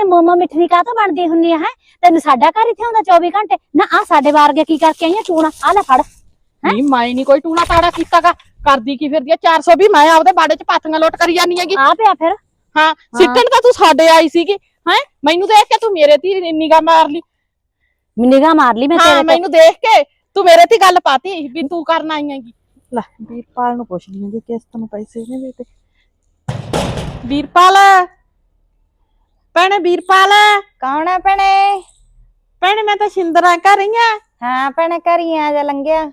ਨੇ ਮੋਮੋ ਮਿੱਠੀ ਕਾਹਤੋਂ ਬਣਦੀ ਹੁੰਨੀ ਆ ਹੈ? ਤੈਨੂੰ ਸਾਡਾ ਘਰ ਇੱਥੇ ਹੁੰਦਾ 24 ਘੰਟੇ? ਨਾ ਆ ਸਾਡੇ ਵਾਰਗੇ ਕੀ ਕਰਕੇ ਆਈਆਂ ਚੂਣਾ? ਆ ਲੈ ਫੜ। ਨਹੀਂ ਮੈਂ ਨਹੀਂ ਕੋਈ ਟੂਣਾ ਤਾੜਾ ਕੀਤਾਗਾ। ਕਰਦੀ ਕੀ ਫਿਰਦੀ ਆ? 400 ਵੀ ਮੈਂ ਆਪਦੇ ਬਾੜੇ 'ਚ ਪਾਥੀਆਂ ਲੋਟ ਕਰੀ ਜਾਨੀ ਹੈਗੀ। ਆ ਪਿਆ ਫਿਰ। ਹਾਂ ਸਿੱਟਣ ਤਾਂ ਤੂੰ ਸਾਡੇ ਆਈ ਸੀਗੀ ਹੈ? ਮੈਨੂੰ ਦੇਖ ਕੇ ਤੂੰ ਮੇਰੇ ਤੇ ਹੀ ਨਿਗਾਹ ਮਾਰ ਲਈ। ਨਿਗਾਹ ਮਾਰ ਲਈ ਮੈਂ ਤੇਰੇ ਤੇ। ਮੈਨੂੰ ਦੇਖ ਕੇ ਤੂੰ ਮੇਰੇ ਤੇ ਗੱਲ ਪਾਤੀ ਵੀ ਤੂੰ ਕਰਨ ਆਈ ਹੈਗੀ। ਲੈ ਵੀਰਪਾਲ ਨੂੰ ਪੁੱਛਦੀ ਹਾਂ ਜੇ ਕਿਸ ਨੂੰ ਪੈਸੇ ਨੇ ਦੇ ਤੇ ਵੀਰਪਾਲ! ਭੈਣੇ ਵੀਰਪਾਲ? ਕੌਣ ਹੈ ਭੈਣੇ? ਭੈਣੇ ਮੈਂ ਤਾਂ ਸ਼ਿੰਦਰਾ ਘਰ ਰਹੀ ਆ। ਹਾਂ ਭੈਣੇ ਘਰੀ ਆ ਜਾ ਲੰਘਿਆ।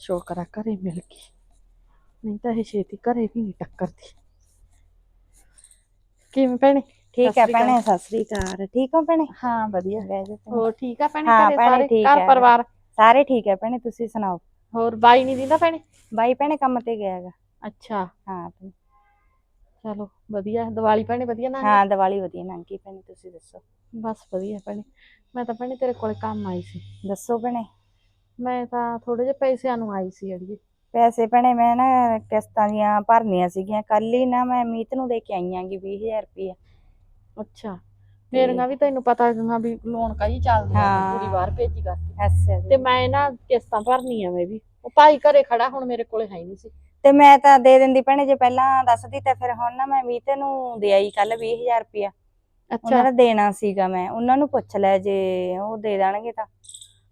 ਸ਼ੋਕਰਾ ਘਰੇ ਮਿਲ ਗਈ। ਨਹੀਂ ਤਾਂ ਇਹ ਛੇਤੀ ਘਰੇ ਵੀ ਨਹੀਂ ਟੱਕਰਦੀ। ਕਿਵੇਂ ਭੈਣੇ? ਠੀਕ ਸਤਿ ਹੈ ਸ਼੍ਰੀ ਭੈਣੇ ਸਤਿ ਸ੍ਰੀ ਅਕਾਲ। ਠੀਕ ਹੋ ਭੈਣੇ? ਹਾਂ ਵਧੀਆ। ਬਹਿ ਜਾ ਭੈਣੇ। ਹੋਰ ਠੀਕ ਆ ਭੈਣੇ ਹਾਂ, ਘਰੇ ਭੈਣੇ ਸਾਰੇ? ਠੀਕ ਘਰ ਹੈ। ਪਰਿਵਾਰ ਸਾਰੇ ਠੀਕ ਹੈ ਭੈਣੇ ਤੁਸੀਂ ਸੁਣਾਓ? ਹੋਰ ਬਾਈ ਨਹੀਂ ਦਿੰਦਾ ਭੈਣੇ? ਬਾਈ ਭੈਣੇ ਕੰਮ ਤੇ ਗਿਆ ਹੈਗਾ। ਅੱਛਾ। ਹਾਂ। ਭੈਣੇ। ਚਲੋ ਵਧੀਆ ਦੀਵਾਲੀ ਭੈਣੇ ਵਧੀਆ ਨਾ ਹਾਂ ਦੀਵਾਲੀ ਵਧੀਆ ਲੰਘੀ ਭੈਣੇ ਤੁਸੀਂ ਦੱਸੋ? ਬਸ ਵਧੀਆ ਭੈਣੇ। ਮੈਂ ਤਾਂ ਭੈਣੇ ਤੇਰੇ ਕੋਲੇ ਕੰਮ ਆਈ ਸੀ। ਦੱਸੋ ਭੈਣੇ। ਮੈਂ ਤਾਂ ਥੋੜੇ ਜਿਹੇ ਪੈਸਿਆਂ ਨੂੰ ਆਈ ਸੀ ਅੜੀਏ। ਪੈਸੇ ਭੈਣੇ ਮੈਂ ਨਾ ਕਿਸ਼ਤਾਂ ਦੀਆਂ ਭਰਨੀਆਂ ਸੀਗੀਆਂ। ਕੱਲ ਹੀ ਨਾ ਮੈਂ ਮੀਤ ਨੂੰ ਦੇ ਕੇ ਆਈ ਆਂਗੀ 20000 ਰੁਪਏ ਅੱਛਾ ਮੇਰੀਆਂ ਵੀ ਤੈਨੂੰ ਪਤਾ ਹੈਗਾ ਵੀ ਲੋਨ ਕਈ ਚੱਲਦੇ ਹਾਂ। ਪੂਰੀ ਵਾਰ ਭੇਜੀ ਕਰਤੀ ਅੱਛਾ ਤੇ। ਮੈਂ ਨਾ ਕਿਸ਼ਤਾਂ ਭਰਨੀ ਆ ਮੈਂ ਵੀ। ਉਹ ਭਾਈ ਘਰੇ ਖੜਾ ਹੁਣ ਮੇਰੇ ਕੋਲੇ ਹੈ ਹੀ ਨਹੀਂ ਸੀ। ਤੇ ਮੈਂ ਤਾਂ ਦੇ ਦਿੰਦੀ ਭੈਣੇ ਜੇ ਪਹਿਲਾਂ ਦੱਸਦੀ ਤਾਂ ਫਿਰ ਹੁਣ ਨਾ ਮੈਂ ਮੀਤ ਨੂੰ ਦੇ ਆਈ ਕੱਲ 20000 ਰੁਪਏ ਉਹਨਾਂ ਦਾ ਦੇਣਾ ਸੀਗਾ ਮੈਂ ਉਹਨਾਂ ਨੂੰ ਪੁੱਛ ਲੈ ਜੇ ਉਹ ਦੇ ਦੇਣਗੇ ਤਾਂ।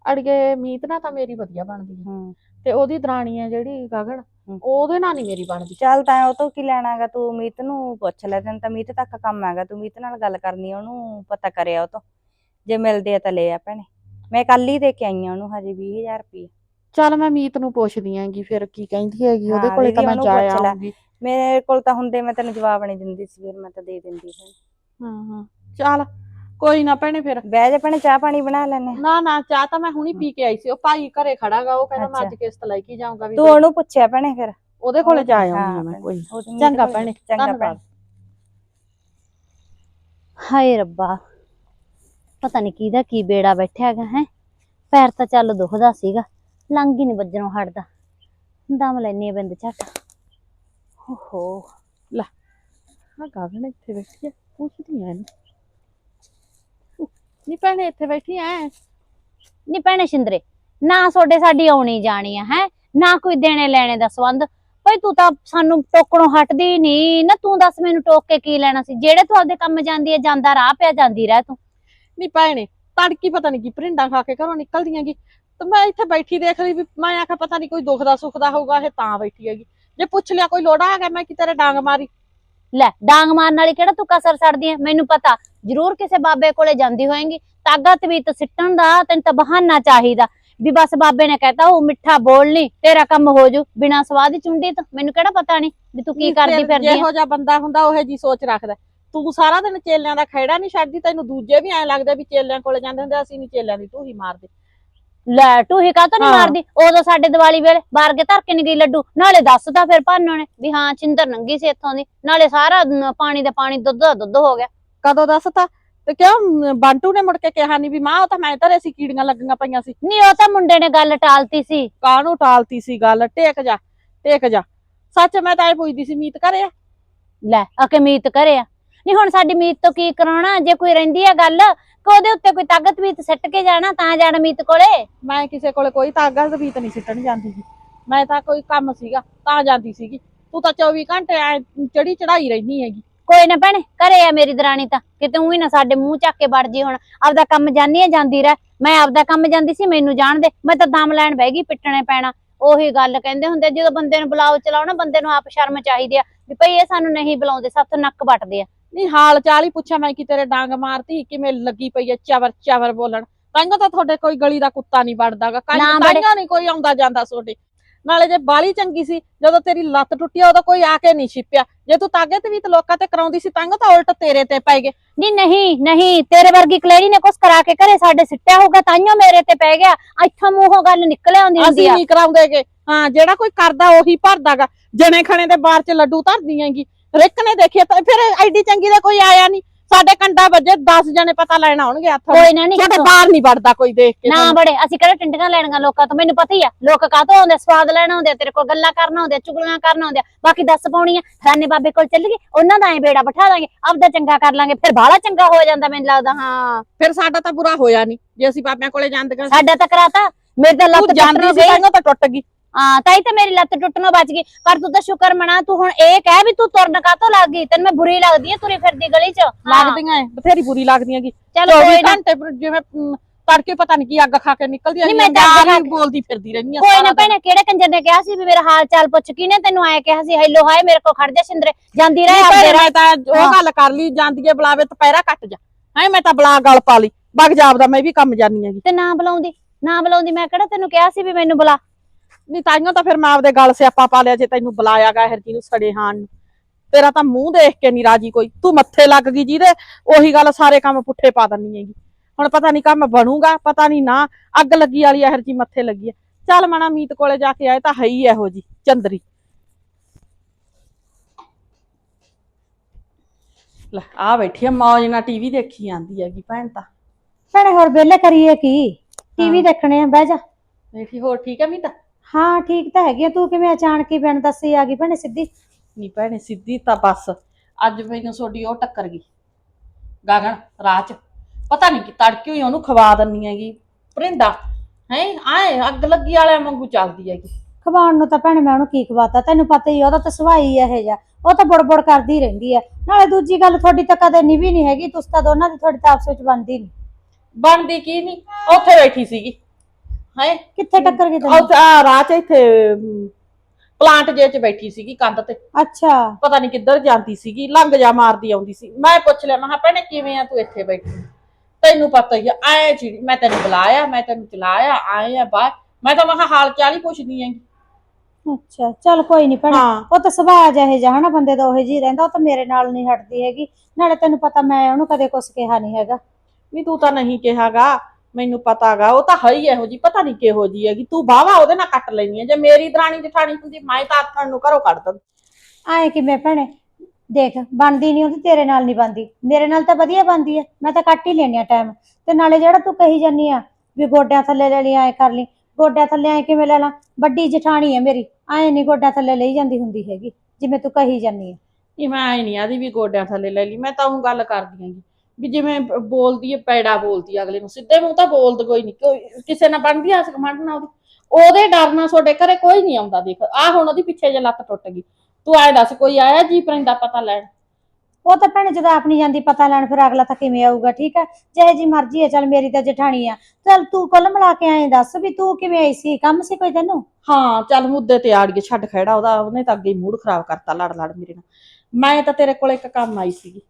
ਅੜੀਏ ਮੀਤ ਨਾਲ ਤਾਂ ਮੇਰੀ ਵਧੀਆ ਬਣਦੀ ਹੂੰ। ਤੇ ਉਹਦੀ ਦਰਾਣੀ ਆ ਜਿਹੜੀ ਗਗਨ। ਉਹਦੇ ਨਾਲ ਨਹੀਂ ਮੇਰੀ ਬਣਦੀ। ਚੱਲ ਤਾਂ ਉਹ ਤੋਂ ਕੀ ਲੈਣਾਗਾ ਤੂੰ ਮੀਤ ਨੂੰ ਪੁੱਛ ਲੈ ਤੈਨੂੰ ਤਾਂ ਮੀਤ ਤੱਕ ਕੰਮ ਹੈਗਾ ਤੂੰ ਮੀਤ ਨਾਲ ਗੱਲ ਕਰਨੀ ਉਹਨੂੰ ਪਤਾ ਕਰਿਆ ਉਹ ਤੋਂ। ਜੇ ਮਿਲਦੇ ਆ ਤਾਂ ਲੈ ਆ ਭੈਣੇ। ਮੈਂ ਕੱਲ ਹੀ ਦੇ ਕੇ ਆਈ ਆ ਉਹਨੂੰ ਹਜੇ 20000 ਰੁਪਏ ਚੱਲ ਮੈਂ ਮੀਤ ਨੂੰ ਪੁੱਛਦੀ ਆਂਗੀ ਫਿਰ ਕੀ ਕਹਿੰਦੀ ਹੈਗੀ ਉਹਦੇ ਹਾਂ, ਕੋਲੇ ਤਾਂ ਮੈਂ ਜਾ। ਆਉਂਗੀ ਮੇਰੇ ਕੋਲ ਤਾਂ ਹੁੰਦੇ ਮੈਂ ਤੈਨੂੰ ਜਵਾਬ ਨਹੀਂ ਦਿੰਦੀ ਸੀ ਫਿਰ ਮੈਂ ਤਾਂ ਦੇ ਦਿੰਦੀ ਸੀ ਹਾਂ ਹਾਂ। ਚੱਲ ਕੋਈ ਨਾ ਭੈਣੇ ਫਿਰ। ਬਹਿ ਜਾ ਭੈਣੇ ਚਾਹ ਪਾਣੀ ਬਣਾ ਲੈਨੇ ਆ। ਨਾ ਨਾ ਚਾਹ ਤਾਂ ਮੈਂ ਹੁਣੀ ਪੀ ਕੇ ਆਈ ਸੀ ਉਹ ਭਾਈ ਘਰੇ ਖੜਾਗਾ ਉਹ ਕਹਿੰਦਾ ਮੈਂ। ਅੱਜ ਕਿਸ਼ਤ ਲੈ ਕੇ ਜਾਊਂਗਾ ਵੀ ਤੂੰ ਉਹਨੂੰ ਪੁੱਛਿਆ ਭੈਣੇ ਫਿਰ। ਉਹਦੇ ਕੋਲੇ ਜਾ ਹਾਂ, ਆਉਂਗੀ ਮੈਂ। ਕੋਈ ਚੰਗਾ ਭੈਣੇ ਚੰਗਾ ਧੰਨਵਾਦ। ਭੈਣੇ। ਹਾਏ ਰੱਬਾ ਪਤਾ ਨਹੀਂ ਕਿਹਦਾ ਕੀ ਬੇੜਾ ਬੈਠਿਆ ਹੈਗਾ ਹੈ। ਪੈਰ ਤਾਂ ਚੱਲ ਦੁਖਦਾ ਸੀਗਾ। ਲੰਗ ਹੀ ਨਹੀਂ ਵੱਜਣੋਂ ਹਟਦਾ। ਦਮ ਲੈਣੀ ਬਿੰਦ ਝੱਟ। ਓਹੋ ਹਾਂ ਗਗਨ ਇੱਥੇ ਬੈਠੀ ਆ ਪੁੱਛਦੀ ਆ ਇਹਨੂੰ। ਨਹੀਂ ਭੈਣੇ ਇੱਥੇ ਬੈਠੀ ਐ ਨੀ ਭੈਣੇ ਸ਼ਿੰਦਰੇ ਨਾ ਤੁਹਾਡੇ ਸਾਡੀ ਆਉਣੀ ਜਾਣੀ ਆ ਹੈ? ਨਾ ਕੋਈ ਦੇਣੇ ਲੈਣੇ ਦਾ ਸੰਬੰਧ। ਭਈ ਤੂੰ ਤਾਂ ਸਾਨੂੰ ਟੋਕਣੋਂ ਹਟਦੀ ਨਹੀਂ ਨਾ ਤੂੰ ਦੱਸ ਮੈਨੂੰ ਟੋਕ ਕੇ ਕੀ ਲੈਣਾ ਸੀ? ਜਿਹੜੇ ਤੂੰ ਆਪਦੇ ਕੰਮ ਜਾਂਦੀ ਹੈ ਜਾਂਦਾ ਰਾਹ ਪਿਆ ਜਾਂਦੀ ਰਹਿ ਤੂੰ। ਨਹੀਂ ਭੈਣੇ ਤੜਕੀ ਪਤਾ ਨਹੀਂ ਕੀ ਭਰਿੰਡਾ ਖਾ ਕੇ ਘਰੋਂ ਨਿਕਲਦੀਆਂ ਗੀ ਤੇ ਮੈਂ ਇੱਥੇ ਬੈਠੀ ਦੇਖ ਲਈ ਵੀ ਮੈਂ ਆਖਿਆ ਪਤਾ ਨਹੀਂ ਕੋਈ ਦੁੱਖ ਦਾ ਸੁੱਖ ਦਾ ਹੋਊਗਾ ਇਹ ਤਾਂ ਬੈਠੀ ਹੈਗੀ। ਜੇ ਪੁੱਛ ਲਿਆ ਕੋਈ ਲੋੜਾ ਗਿਆ ਮੈਂ ਕਿ ਤੇਰੇ ਡਾਂਗ ਮਾਰੀ? ਲੈ ਡਾਂਗ ਮਾਰਨ ਵਾਲੀ ਕਿਹੜਾ ਤੂੰ ਕਸਰ ਛੱਡਦੀ ਐ? ਮੈਨੂੰ ਪਤਾ ਜ਼ਰੂਰ ਕਿਸੇ ਬਾਬੇ ਕੋਲੇ ਜਾਂਦੀ ਹੋਏਗੀ। ਤਾਕਤ ਵੀ ਤਾਂ ਸਿੱਟਣ ਦਾ ਤੈਨੂੰ ਤਾਂ ਬਹਾਨਾ ਚਾਹੀਦਾ। ਵੀ ਬਸ ਬਾਬੇ ਨੇ ਕਹਿਤਾ ਉਹ ਮਿੱਠਾ ਬੋਲ ਨਹੀਂ ਤੇਰਾ ਕੰਮ ਹੋ ਜੂ। ਬਿਨਾ ਸਵਾਦ ਦੀ ਚੁੰਡੀ ਤੋਂ ਮੈਨੂੰ ਕਿਹੜਾ ਪਤਾ ਨਹੀਂ ਵੀ ਤੂੰ ਕੀ ਕਰਦੀ ਫਿਰਦੀ ਐ। ਜਿਹੋ ਜਿਹਾ ਬੰਦਾ ਹੁੰਦਾ ਉਹੇ ਜੀ ਸੋਚ ਰੱਖਦਾ। ਤੂੰ ਸਾਰਾ ਦਿਨ ਚੇਲਿਆਂ ਦਾ ਖਹਿੜਾ ਨਹੀਂ ਛੱਡਦੀ ਤੈਨੂੰ ਦੂਜੇ ਵੀ ਐਂ ਲੱਗਦਾ ਵੀ ਚੇਲਿਆਂ ਕੋਲੇ ਜਾਂਦੇ ਹੁੰਦੇ ਅਸੀਂ ਨਹੀਂ ਚੇਲਿਆਂ ਦੀ ਤੂੰ ਹੀ ਮਾਰਦੇ। ਲੈ ਟੂਹੀ ਕਾਹਤੋਂ ਨਹੀਂ ਹਾਂ। ਮਾਰਦੀ? ਉਦੋਂ ਸਾਡੇ ਦੀਵਾਲੀ ਵੇਲੇ ਬਾਹਰ ਕੇ ਧਰ ਕੇ ਨੀ ਗਈ ਲੱਡੂ। ਨਾਲੇ ਦੱਸਦਾ ਫਿਰ ਭਾਨੋ ਨੇ ਵੀ ਹਾਂ ਚਿੰਦਰ ਨੰਗੀ ਸੀ ਇੱਥੋਂ ਦੀ। ਨਾਲੇ ਸਾਰਾ ਨ- ਪਾਣੀ ਦਾ ਪਾਣੀ ਦੁੱਧ ਦਾ ਦੁੱਧ ਹੋ ਗਿਆ। ਕਦੋਂ ਦੱਸਤਾ? ਤੇ ਕਿਉਂ ਬੰਟੂ ਨੇ ਮੁੜ ਕੇ ਕਿਹਾ ਨਹੀਂ ਵੀ ਮਾਂ ਉਹ ਤਾਂ ਮੈਂ ਧਰੇ ਸੀ ਕੀੜੀਆਂ ਲੱਗੀਆਂ ਪਈਆਂ ਸੀ। ਨਹੀਂ ਉਹ ਤਾਂ ਮੁੰਡੇ ਨੇ ਗੱਲ ਟਾਲਤੀ ਸੀ। ਕਾਹਨੂੰ ਟਾਲਤੀ ਸੀ ਗੱਲ? ਟੇਕ ਜਾ ਟੇਕ ਜਾ। ਸੱਚ ਮੈਂ ਤਾਂ ਇਹ ਪੁੱਛਦੀ ਸੀ ਮੀਤ ਘਰੇ ਆ ਲੈ ਅਕੇ ਮੀਤ ਕਰਿਆ। ਨਹੀਂ ਹੁਣ ਸਾਡੀ ਮੀਤ ਤੋਂ ਕੀ ਕਰਾਉਣਾ? ਜੇ ਕੋਈ ਰਹਿੰਦੀ ਆ ਗੱਲ ਕਿ ਉਹਦੇ ਉੱਤੇ ਕੋਈ ਤਾਕਤ ਵੀ ਸਿੱਟ ਕੇ ਜਾਣਾ ਤਾਂ ਜਾਣਾ ਮੀਤ ਕੋਲੇ? ਮੈਂ ਕਿਸੇ ਕੋਲੇ ਕੋਈ ਤਾਕਤ ਵੀ ਤਾਂ ਨਹੀਂ ਸਿੱਟਣ ਜਾਂਦੀ ਸੀ। ਮੈਂ ਤਾਂ ਕੋਈ ਕੰਮ ਸੀਗਾ ਤਾਂ ਜਾਂਦੀ ਸੀਗੀ। ਤੂੰ ਤਾਂ 24 ਘੰਟੇ ਐ ਚੜੀ ਚੜਾਈ ਰਹਿਨੀ ਹੈਗੀ। ਕੋਈ ਨਾ ਭੈਣੇ ਘਰੇ ਆ ਮੇਰੀ ਦਰਾਣੀ ਤਾਂ। ਕਿਤੇ ਉਹੀ ਨਾ ਸਾਡੇ ਮੂੰਹ ਚੱਕ ਕੇ ਵੜ ਜੀ ਹੁਣ। ਆਪਦਾ ਕੰਮ ਜਾਨੀ ਆ ਜਾਂਦੀ ਰਹਿ। ਮੈਂ ਆਪਦਾ ਕੰਮ ਜਾਂਦੀ ਸੀ ਮੈਨੂੰ ਜਾਣ ਦੇ। ਮੈਂ ਤਾਂ ਦਮ ਲੈਣ ਬਹਿ ਗਈ ਪਿੱਟਣੇ ਪੈਣਾ। ਉਹੀ ਗੱਲ ਕਹਿੰਦੇ ਹੁੰਦੇ ਜਦੋਂ ਬੰਦੇ ਨੂੰ ਬੁਲਾਓ ਚਲਾਓ ਨਾ ਬੰਦੇ ਨੂੰ ਆਪ ਸ਼ਰਮ ਚਾਹੀਦੀ ਆ। ਵੀ ਭਈ ਇਹ ਸਾਨੂੰ ਨਹੀਂ ਬੁਲਾਉਂਦੇ ਸਾਥੋਂ ਨੱਕ ਵੱਟਦੇ ਆ। ਨਹੀਂ ਹਾਲ ਚਾਲ ਹੀ ਪੁੱਛਿਆ ਮੈਂ ਕਿ ਤੇਰੇ ਡਾਂਗ ਮਾਰਤੀ ਕਿਵੇਂ ਲੱਗੀ ਪਈ ਐ ਚਵਰ ਚਵਰ ਬੋਲਣ। ਤਾਂਗਾ ਤਾਂ ਤੁਹਾਡੇ ਕੋਈ ਗਲੀ ਦਾ ਕੁੱਤਾ ਨਹੀਂ ਵੜਦਾਗਾ। ਨਾ ਵੜੇ। ਤਾਂਗਾ ਨਹੀਂ ਕੋਈ ਆਉਂਦਾ ਜਾਂਦਾ ਤੁਹਾਡੇ ਨਾਲੇ ਜੇ ਬਾਲੀ ਚੰਗੀ ਸੀ ਜਦੋਂ ਤੇਰੀ ਲੱਤ ਟੁੱਟੀ ਉਦੋਂ ਕੋਈ ਆ ਕੇ ਨਹੀਂ ਛਿਪਿਆ। ਜੇ ਤੂੰ ਤਾਗੇ ਤੇ ਵੀ ਤੇ ਲੋਕਾਂ ਤੇ ਕਰਾਉਂਦੀ ਸੀ ਤਾਂਗਾ ਤਾਂ ਉਲਟ ਤੇਰੇ ਤੇ ਪੈ ਗਏ। ਨਹੀਂ ਨਹੀਂ ਨਹੀਂ ਤੇਰੇ ਵਰਗੀ ਕਲੇਰੀ ਨੇ ਕੁਛ ਕਰਾ ਕੇ ਘਰੇ ਸਾਡੇ ਸਿੱਟਿਆ ਹੋਊਗਾ ਤਾਈਓ ਮੇਰੇ ਤੇ ਪੈ ਗਿਆ। ਇੱਥੋਂ ਮੂੰਹੋਂ ਗੱਲ ਨਿਕਲ ਆਉਂਦੀ ਹੁੰਦੀ ਅਸੀਂ ਆ। ਨਹੀਂ ਕਰਾਉਂਦੇਗੇ। ਹਾਂ ਜਿਹੜਾ ਕੋਈ ਕਰਦਾ ਉਹੀ ਭਰਦਾਗਾ। ਜਣੇ ਖਣੇ ਦੇ ਬਾਰ ਚ ਲੱਡੂ ਧਰਦੀ ਹੈਗੀ। ਰਿਕ ਨੇ ਦੇਖਿਆ ਤਾਂ ਫਿਰ ਐਡੀ ਚੰਗੀ ਦਾ ਕੋਈ ਆਇਆ ਨਹੀਂ। ਸਾਡੇ ਕੰਡਾ ਵੱਜੇ 10 ਜਣੇ ਪਤਾ ਲੈਣ ਆਉਣਗੇ ਹੱਥ। ਕੋਈ ਨਾ ਨਹੀਂ ਤੁਹਾਡੇ ਬਾਹਰ ਨਹੀਂ ਵੜਦਾ ਕੋਈ ਦੇਖ ਕੇ ਨਾ ਬੜੇ ਅਸੀਂ ਕਿਹੜਾ ਟਿੰਡੀਆਂ ਲੈਣੀਆਂ ਲੋਕਾਂ ਤੋਂ? ਮੈਨੂੰ ਪਤਾ ਹੀ ਆ ਲੋਕ ਕਾਹਤੋਂ ਆਉਂਦੇ ਸਵਾਦ ਲੈਣ ਆਉਂਦੇ ਤੇਰੇ ਕੋਲ ਗੱਲਾਂ ਕਰਨ ਆਉਂਦੇ ਚੁਗਲੀਆਂ ਕਰਨ ਆਉਂਦੇ। ਬਾਕੀ ਦੱਸ ਪਾਉਣੀ ਆ ਰਾਨੇ ਬਾਬੇ ਕੋਲ ਚੱਲੀਏ ਉਹਨਾਂ ਦਾ ਐ ਬੇੜਾ ਬਿਠਾ ਦਾਂਗੇ ਆਪਦਾ ਚੰਗਾ ਕਰ ਲਾਂਗੇ ਫਿਰ ਬਾਹਲਾ ਚੰਗਾ ਹੋ ਜਾਂਦਾ ਮੈਨੂੰ ਲੱਗਦਾ ਹਾਂ। ਫਿਰ ਸਾਡਾ ਤਾਂ ਬੁਰਾ ਹੋਇਆ ਨਹੀਂ ਜੇ ਅਸੀਂ ਬਾਬਿਆਂ ਕੋਲੇ ਜਾਂਦੀਆਂ ਸਾਡਾ ਤਾਂ ਕਰਾਤਾ ਮੇਰੇ ਤਾਂ ਲੱਤ ਜਾਂਦੀ ਸੀ ਤਾਂ ਟੁੱਟ ਗਈ। ਹਾਂ ਤਾਈ ਤਾਂ ਮੇਰੀ ਲੱਤ ਟੁੱਟਣੋਂ ਬਚ ਗਈ। ਪਰ ਤੂੰ ਤਾਂ ਸ਼ੁਕਰ ਮਨਾ ਤੂੰ ਹੁਣ ਇਹ ਕਹਿ ਵੀ ਤੂੰ ਤੁਰਨ ਕਾਤੋਂ ਲੱਗ ਗਈ? ਤੈਨੂੰ ਮੈਂ ਬੁਰੀ ਲੱਗਦੀ ਆ ਤੁਰੀ ਫਿਰਦੀ ਗਲੀ 'ਚ। ਹਾਂ, ਲੱਗਦੀਆਂ ਐ ਬਥੇਰੀ ਬੁਰੀ ਲੱਗਦੀਆਂ ਕੀ। ਚੱਲ 24 ਕੋਈ ਨਾ। ਘੰਟੇ ਪਰ ਜਿਵੇਂ ਅਮ, ਤੜਕੇ ਪਤਾ ਨਹੀਂ ਕੀ ਅੱਗ ਖਾ ਕੇ ਨਿਕਲਦੀਆਂ ਨਹੀਂ, ਮੈਂ ਤਾਂ ਅੱਗ ਖਾ ਹੀ ਬੋਲਦੀ ਫਿਰਦੀ ਰਹਿੰਦੀ ਆ ਕੋਈ ਨਾ। ਭੈਣੇ ਕਿਹੜੇ ਕੰਜਰ ਨੇ ਕਿਹਾ ਸੀ ਵੀ ਮੇਰਾ ਹਾਲ ਚਾਲ ਪੁੱਛ ਕਿਨੇ ਤੈਨੂੰ ਆਇਆ ਕਿਹਾ ਸੀ? ਹੈਲੋ ਹਾਏ ਮੇਰੇ ਕੋਲ ਖੜ ਜਾ ਸਿੰਦਰੇ। ਜਾਂਦੀ ਰਹੇ ਆਪਦੇ ਰਾਹ ਮੈਂ ਤਾਂ ਹਾਂ। ਉਹ ਗੱਲ ਕਰ ਲਈ ਜਾਂਦੀ ਏ ਬੁਲਾਵੇ ਦੁਪਹਿਰਾ ਕੱਟ ਜਾ। ਹੈ ਮੈਂ ਤਾਂ ਬਲਾ ਗਲ ਪਾ ਲਈ। ਬਗ ਜਾਪਦਾ ਮੈਂ ਵੀ ਕੰਮ ਜਾਨੀ ਹੈਗੀ। ਤੇ ਨਾ ਬੁਲਾਉਂਦੀ ਨਾ ਬੁਲਾਉਂਦੀ ਮੈਂ ਕਿਹੜਾ ਤੈਨੂੰ ਕਿਹਾ ਸੀ ਵੀ ਮੈਨੂੰ ਬੁਲਾ? ਨਹੀਂ ਤਾਈਆਂ ਤਾਂ ਫਿਰ ਮੈਂ ਆਪਦੇ ਗਲ ਸਿਆਪਾ ਪਾ ਲਿਆ ਜੇ ਤੈਨੂੰ ਬੁਲਾਇਆਗਾ ਹਰ ਜੀ ਨੂੰ ਸੜੇ ਹਾਨ ਨੂੰ। ਤੇਰਾ ਤਾਂ ਮੂੰਹ ਦੇਖ ਕੇ ਨਹੀਂ ਰਾਜੀ ਕੋਈ। ਤੂੰ ਮੱਥੇ ਲੱਗ ਗਈ ਜਿਹਦੇ ਉਹੀ ਗੱਲ ਸਾਰੇ ਕੰਮ ਪੁੱਠੇ ਪਾ ਦਿੰਨੀ ਹੈਗੀ। ਹੁਣ ਪਤਾ ਨਹੀਂ ਕੰਮ ਬਣੂਗਾ ਪਤਾ ਨਹੀਂ ਨਾ ਅੱਗ ਲੱਗੀ ਵਾਲੀ ਹਰ ਜੀ ਮੱਥੇ ਲੱਗੀ ਹੈ। ਚੱਲ ਮਣਾ ਮੀਤ ਕੋਲੇ ਜਾ ਕੇ ਆਏ ਤਾਂ ਹੈ ਹੀ ਇਹੋ ਜੀ ਚੰਦਰੀ। ਲੈ ਆ ਬੈਠੀ ਆ ਮੌਜ ਨਾਲ ਟੀਵੀ ਦੇਖੀ ਜਾਂਦੀ ਹੈਗੀ ਭੈਣ ਤਾਂ। ਭੈਣੇ ਹੋਰ ਵਿਹਲੇ ਕਰੀਏ ਕੀ? ਟੀਵੀ ਦੇਖਣੇ ਆ ਬਹਿ ਜਾ। ਬੈਠੀ ਹੋਰ ਠੀਕ ਹੈ ਮੀਤ? ਹਾਂ ਠੀਕ ਤਾਂ ਹੈਗੀ ਆ, ਤੂੰ ਕਿਵੇਂ ਅਚਾਨਕ ਹੀ ਬਿਨ ਦੱਸੀ ਆ ਗਈ? ਭੈਣੇ ਸਿੱਧੀ? ਨਹੀਂ ਭੈਣੇ ਸਿੱਧੀ ਤਾਂ ਬਸ। ਅੱਜ ਮੈਨੂੰ ਤੁਹਾਡੀ ਉਹ ਟੱਕਰ ਗਈ। ਗਗਨ ਰਾਹ ਚ। ਪਤਾ ਨਹੀਂ ਕਿ ਤੜਕੇ ਹੋਈ ਉਹਨੂੰ ਖਵਾ ਦਿੰਨੀ ਹੈਗੀ। ਪਰਿੰਦਾ ਹੈ? ਆਏ ਅੱਗ ਲੱਗੀ ਵਾਲਿਆਂ ਵਾਂਗੂ ਚੱਲਦੀ ਹੈਗੀ। ਖਵਾਉਣ ਨੂੰ ਤਾਂ ਭੈਣੇ ਮੈਂ ਉਹਨੂੰ ਕੀ ਖਵਾਤਾ? ਤੈਨੂੰ ਪਤਾ ਹੀ ਆ, ਉਹਦਾ ਤਾਂ ਸੁਭਾਅ ਹੀ ਇਹੋ ਜਿਹਾ। ਉਹ ਤਾਂ ਬੜਬੜ ਕਰਦੀ ਰਹਿੰਦੀ ਆ। ਨਾਲੇ ਦੂਜੀ ਗੱਲ ਤੁਹਾਡੀ ਤਾਂ ਕਦੇ ਨਿਭੀ ਨਹੀਂ ਹੈਗੀ। ਤੁਸੀਂ ਤਾਂ ਦੋਨਾਂ ਦੀ ਤੁਹਾਡੀ ਤਾਂ ਆਪਸ ਵਿੱਚ ਬਣਦੀ ਨਹੀਂ। ਬਣਦੀ ਕੀ ਨਹੀਂ? ਉੱਥੇ ਬੈਠੀ ਸੀਗੀ। ਹੈ ਕਿੱਥੇ ਟੱਕਰ ਗਈ ਤੈਨੂੰ? ਆ ਰਾਹ ਚ ਇੱਥੇ ਪਲਾਂਟ ਜੇ ਚ ਬੈਠੀ ਸੀਗੀ ਕੰਧ ਤੇ। ਅੱਛਾ। ਪਤਾ ਨਹੀਂ ਕਿੱਧਰ ਜਾਂਦੀ ਸੀਗੀ ਲੰਘ ਜਾ ਮਾਰਦੀ ਆਉਂਦੀ ਸੀ। ਮੈਂ ਪੁੱਛ ਲਿਆ ਮੈਂ ਕਿਹਾ ਭੈਣੇ ਕਿਵੇਂ ਆ ਤੂੰ ਇੱਥੇ ਬੈਠੀ? ਤੈਨੂੰ ਪਤਾ ਹੀ ਆ ਆਏ ਚਿੜੀ ਮੈਂ ਤੈਨੂੰ ਬੁਲਾਇਆ ਮੈਂ ਤੈਨੂੰ ਚਲਾਇਆ ਆਏ ਆ ਬਾਹਰ। ਮੈਂ ਤਾਂ ਮੈਂ ਕਿਹਾ ਹਾਲ ਚਾਲ ਹੀ ਪੁੱਛਦੀ ਆਂ ਅੱਛਾ ਚੱਲ ਕੋਈ ਨਹੀਂ ਭੈਣੇ ਹਾਂ। ਉਹ ਤਾਂ ਸੁਭਾਅ ਜਿਹੇ ਜਿਹਾ ਹਨਾ ਬੰਦੇ ਦਾ ਉਹੇ ਜੀ ਰਹਿੰਦਾ ਉਹ ਤਾਂ ਮੇਰੇ ਨਾਲ ਨਹੀਂ ਹਟਦੀ ਹੈਗੀ। ਨਾਲੇ ਤੈਨੂੰ ਪਤਾ ਮੈਂ ਉਹਨੂੰ ਕਦੇ ਕੁਛ ਕਿਹਾ ਨਹੀਂ ਹੈਗਾ। ਨਹੀਂ ਤੂੰ ਤਾਂ ਨਹੀਂ ਕਿਹਾਗਾ। ਮੈਨੂੰ ਪਤਾਗਾ ਉਹ ਤਾਂ ਹੈ ਹੀ ਇਹੋ ਜੀ ਪਤਾ ਨਹੀਂ ਕਿਹੋ ਜੀ ਹੈਗੀ। ਤੂੰ ਬਾਵਾ ਉਹਦੇ ਨਾਲ ਕੱਟ ਲੈਣੀ ਹੈ ਜੇ ਮੇਰੀ ਦਰਾਣੀ ਜਠਾਣੀ ਹੁੰਦੀ ਮੈਂ ਤਾਂ ਆਥਣ ਨੂੰ ਘਰੋਂ ਕੱਢ ਦਿੰਦੀ। ਆਏ ਕਿਵੇਂ ਭੈਣੇ? ਦੇਖ ਬਣਦੀ ਨਹੀਂ ਉਹਦੀ ਤੇਰੇ ਨਾਲ ਨਹੀਂ ਬਣਦੀ। ਮੇਰੇ ਨਾਲ ਤਾਂ ਵਧੀਆ ਬਣਦੀ ਹੈ ਮੈਂ ਤਾਂ ਕੱਟ ਹੀ ਲੈਣੀ ਆ ਟਾਈਮ ਤੇ ਨਾਲੇ ਜਿਹੜਾ ਤੂੰ ਕਹੀ ਜਾਨੀ ਆ ਵੀ ਗੋਡਿਆਂ ਥੱਲੇ ਲੈ ਲਈ ਐ ਕਰ ਲਈ। ਗੋਡਿਆਂ ਥੱਲੇ ਐ ਕਿਵੇਂ ਲੈ ਲਾਂ? ਵੱਡੀ ਜਠਾਣੀ ਹੈ ਮੇਰੀ। ਐ ਨਹੀਂ ਗੋਡਿਆਂ ਥੱਲੇ ਲਈ ਜਾਂਦੀ ਹੁੰਦੀ ਹੈਗੀ ਜਿਵੇਂ ਤੂੰ ਕਹੀ ਜਾਨੀ ਆ। ਨਹੀਂ ਮੈਂ ਆਈ ਨਹੀਂ ਆਦੀ ਵੀ ਗੋਡਿਆਂ ਥੱਲੇ ਲੈ ਲਈ। ਮੈਂ ਤਾਂ ਉਹ ਗੱਲ ਕਰਦੀ ਆਂਗੀ ਵੀ ਜਿਵੇਂ ਬੋਲਦੀ ਹੈ ਪੈੜਾ ਬੋਲਦੀ ਅਗਲੇ ਨੂੰ ਸਿੱਧੇ ਮੂੰਹ ਤਾਂ ਬੋਲਦ ਕੋਈ ਨਹੀਂ ਕੋਈ ਕਿਸੇ ਨਾਲ ਬਣਦੀ ਆਸ ਕਮੰਡ ਨਾਲ ਉਹਦੀ। ਉਹਦੇ ਡਰ ਨਾਲ ਤੁਹਾਡੇ ਘਰੇ ਕੋਈ ਨਹੀਂ ਆਉਂਦਾ ਦੇਖ ਆ ਹੁਣ ਉਹਦੀ ਪਿੱਛੇ ਜੇ ਲੱਤ ਟੁੱਟ ਗਈ। ਤੂੰ ਆਏ ਦੱਸ ਕੋਈ ਆਇਆ ਜੀ ਪਰਿੰਦਾ ਪਤਾ ਲੈਣ? ਉਹ ਤਾਂ ਭੈਣੇ ਜਦੋਂ ਆਪਣੀ ਜਾਂਦੀ ਪਤਾ ਲੈਣ ਫਿਰ ਅਗਲਾ ਤਾਂ ਕਿਵੇਂ ਆਊਗਾ ਠੀਕ ਹੈ ਜਿਹੇ ਜੀ ਮਰਜ਼ੀ ਹੈ ਚੱਲ ਮੇਰੀ ਤਾਂ ਜਠਾਣੀ ਆ। ਚੱਲ ਤੂੰ ਕੁੱਲ ਮਿਲਾ ਕੇ ਐਂ ਦੱਸ ਵੀ ਤੂੰ ਕਿਵੇਂ ਆਈ ਸੀ ਕੰਮ ਸੀ ਕੋਈ ਤੈਨੂੰ? ਹਾਂ ਚੱਲ ਮੁੱਦੇ ਤੇ ਆੜ ਕੇ ਛੱਡ ਖੜਾ ਉਹਦਾ ਉਹਨੇ ਤਾਂ ਅੱਗੇ ਮੂਡ ਖਰਾਬ ਕਰਤਾ ਲੜ ਲੜ ਮੇਰੇ ਨਾਲ। ਮੈਂ ਤਾਂ ਤੇਰੇ ਕੋਲ ਇੱਕ ਕੰਮ ਆਈ ਸੀਗੀ।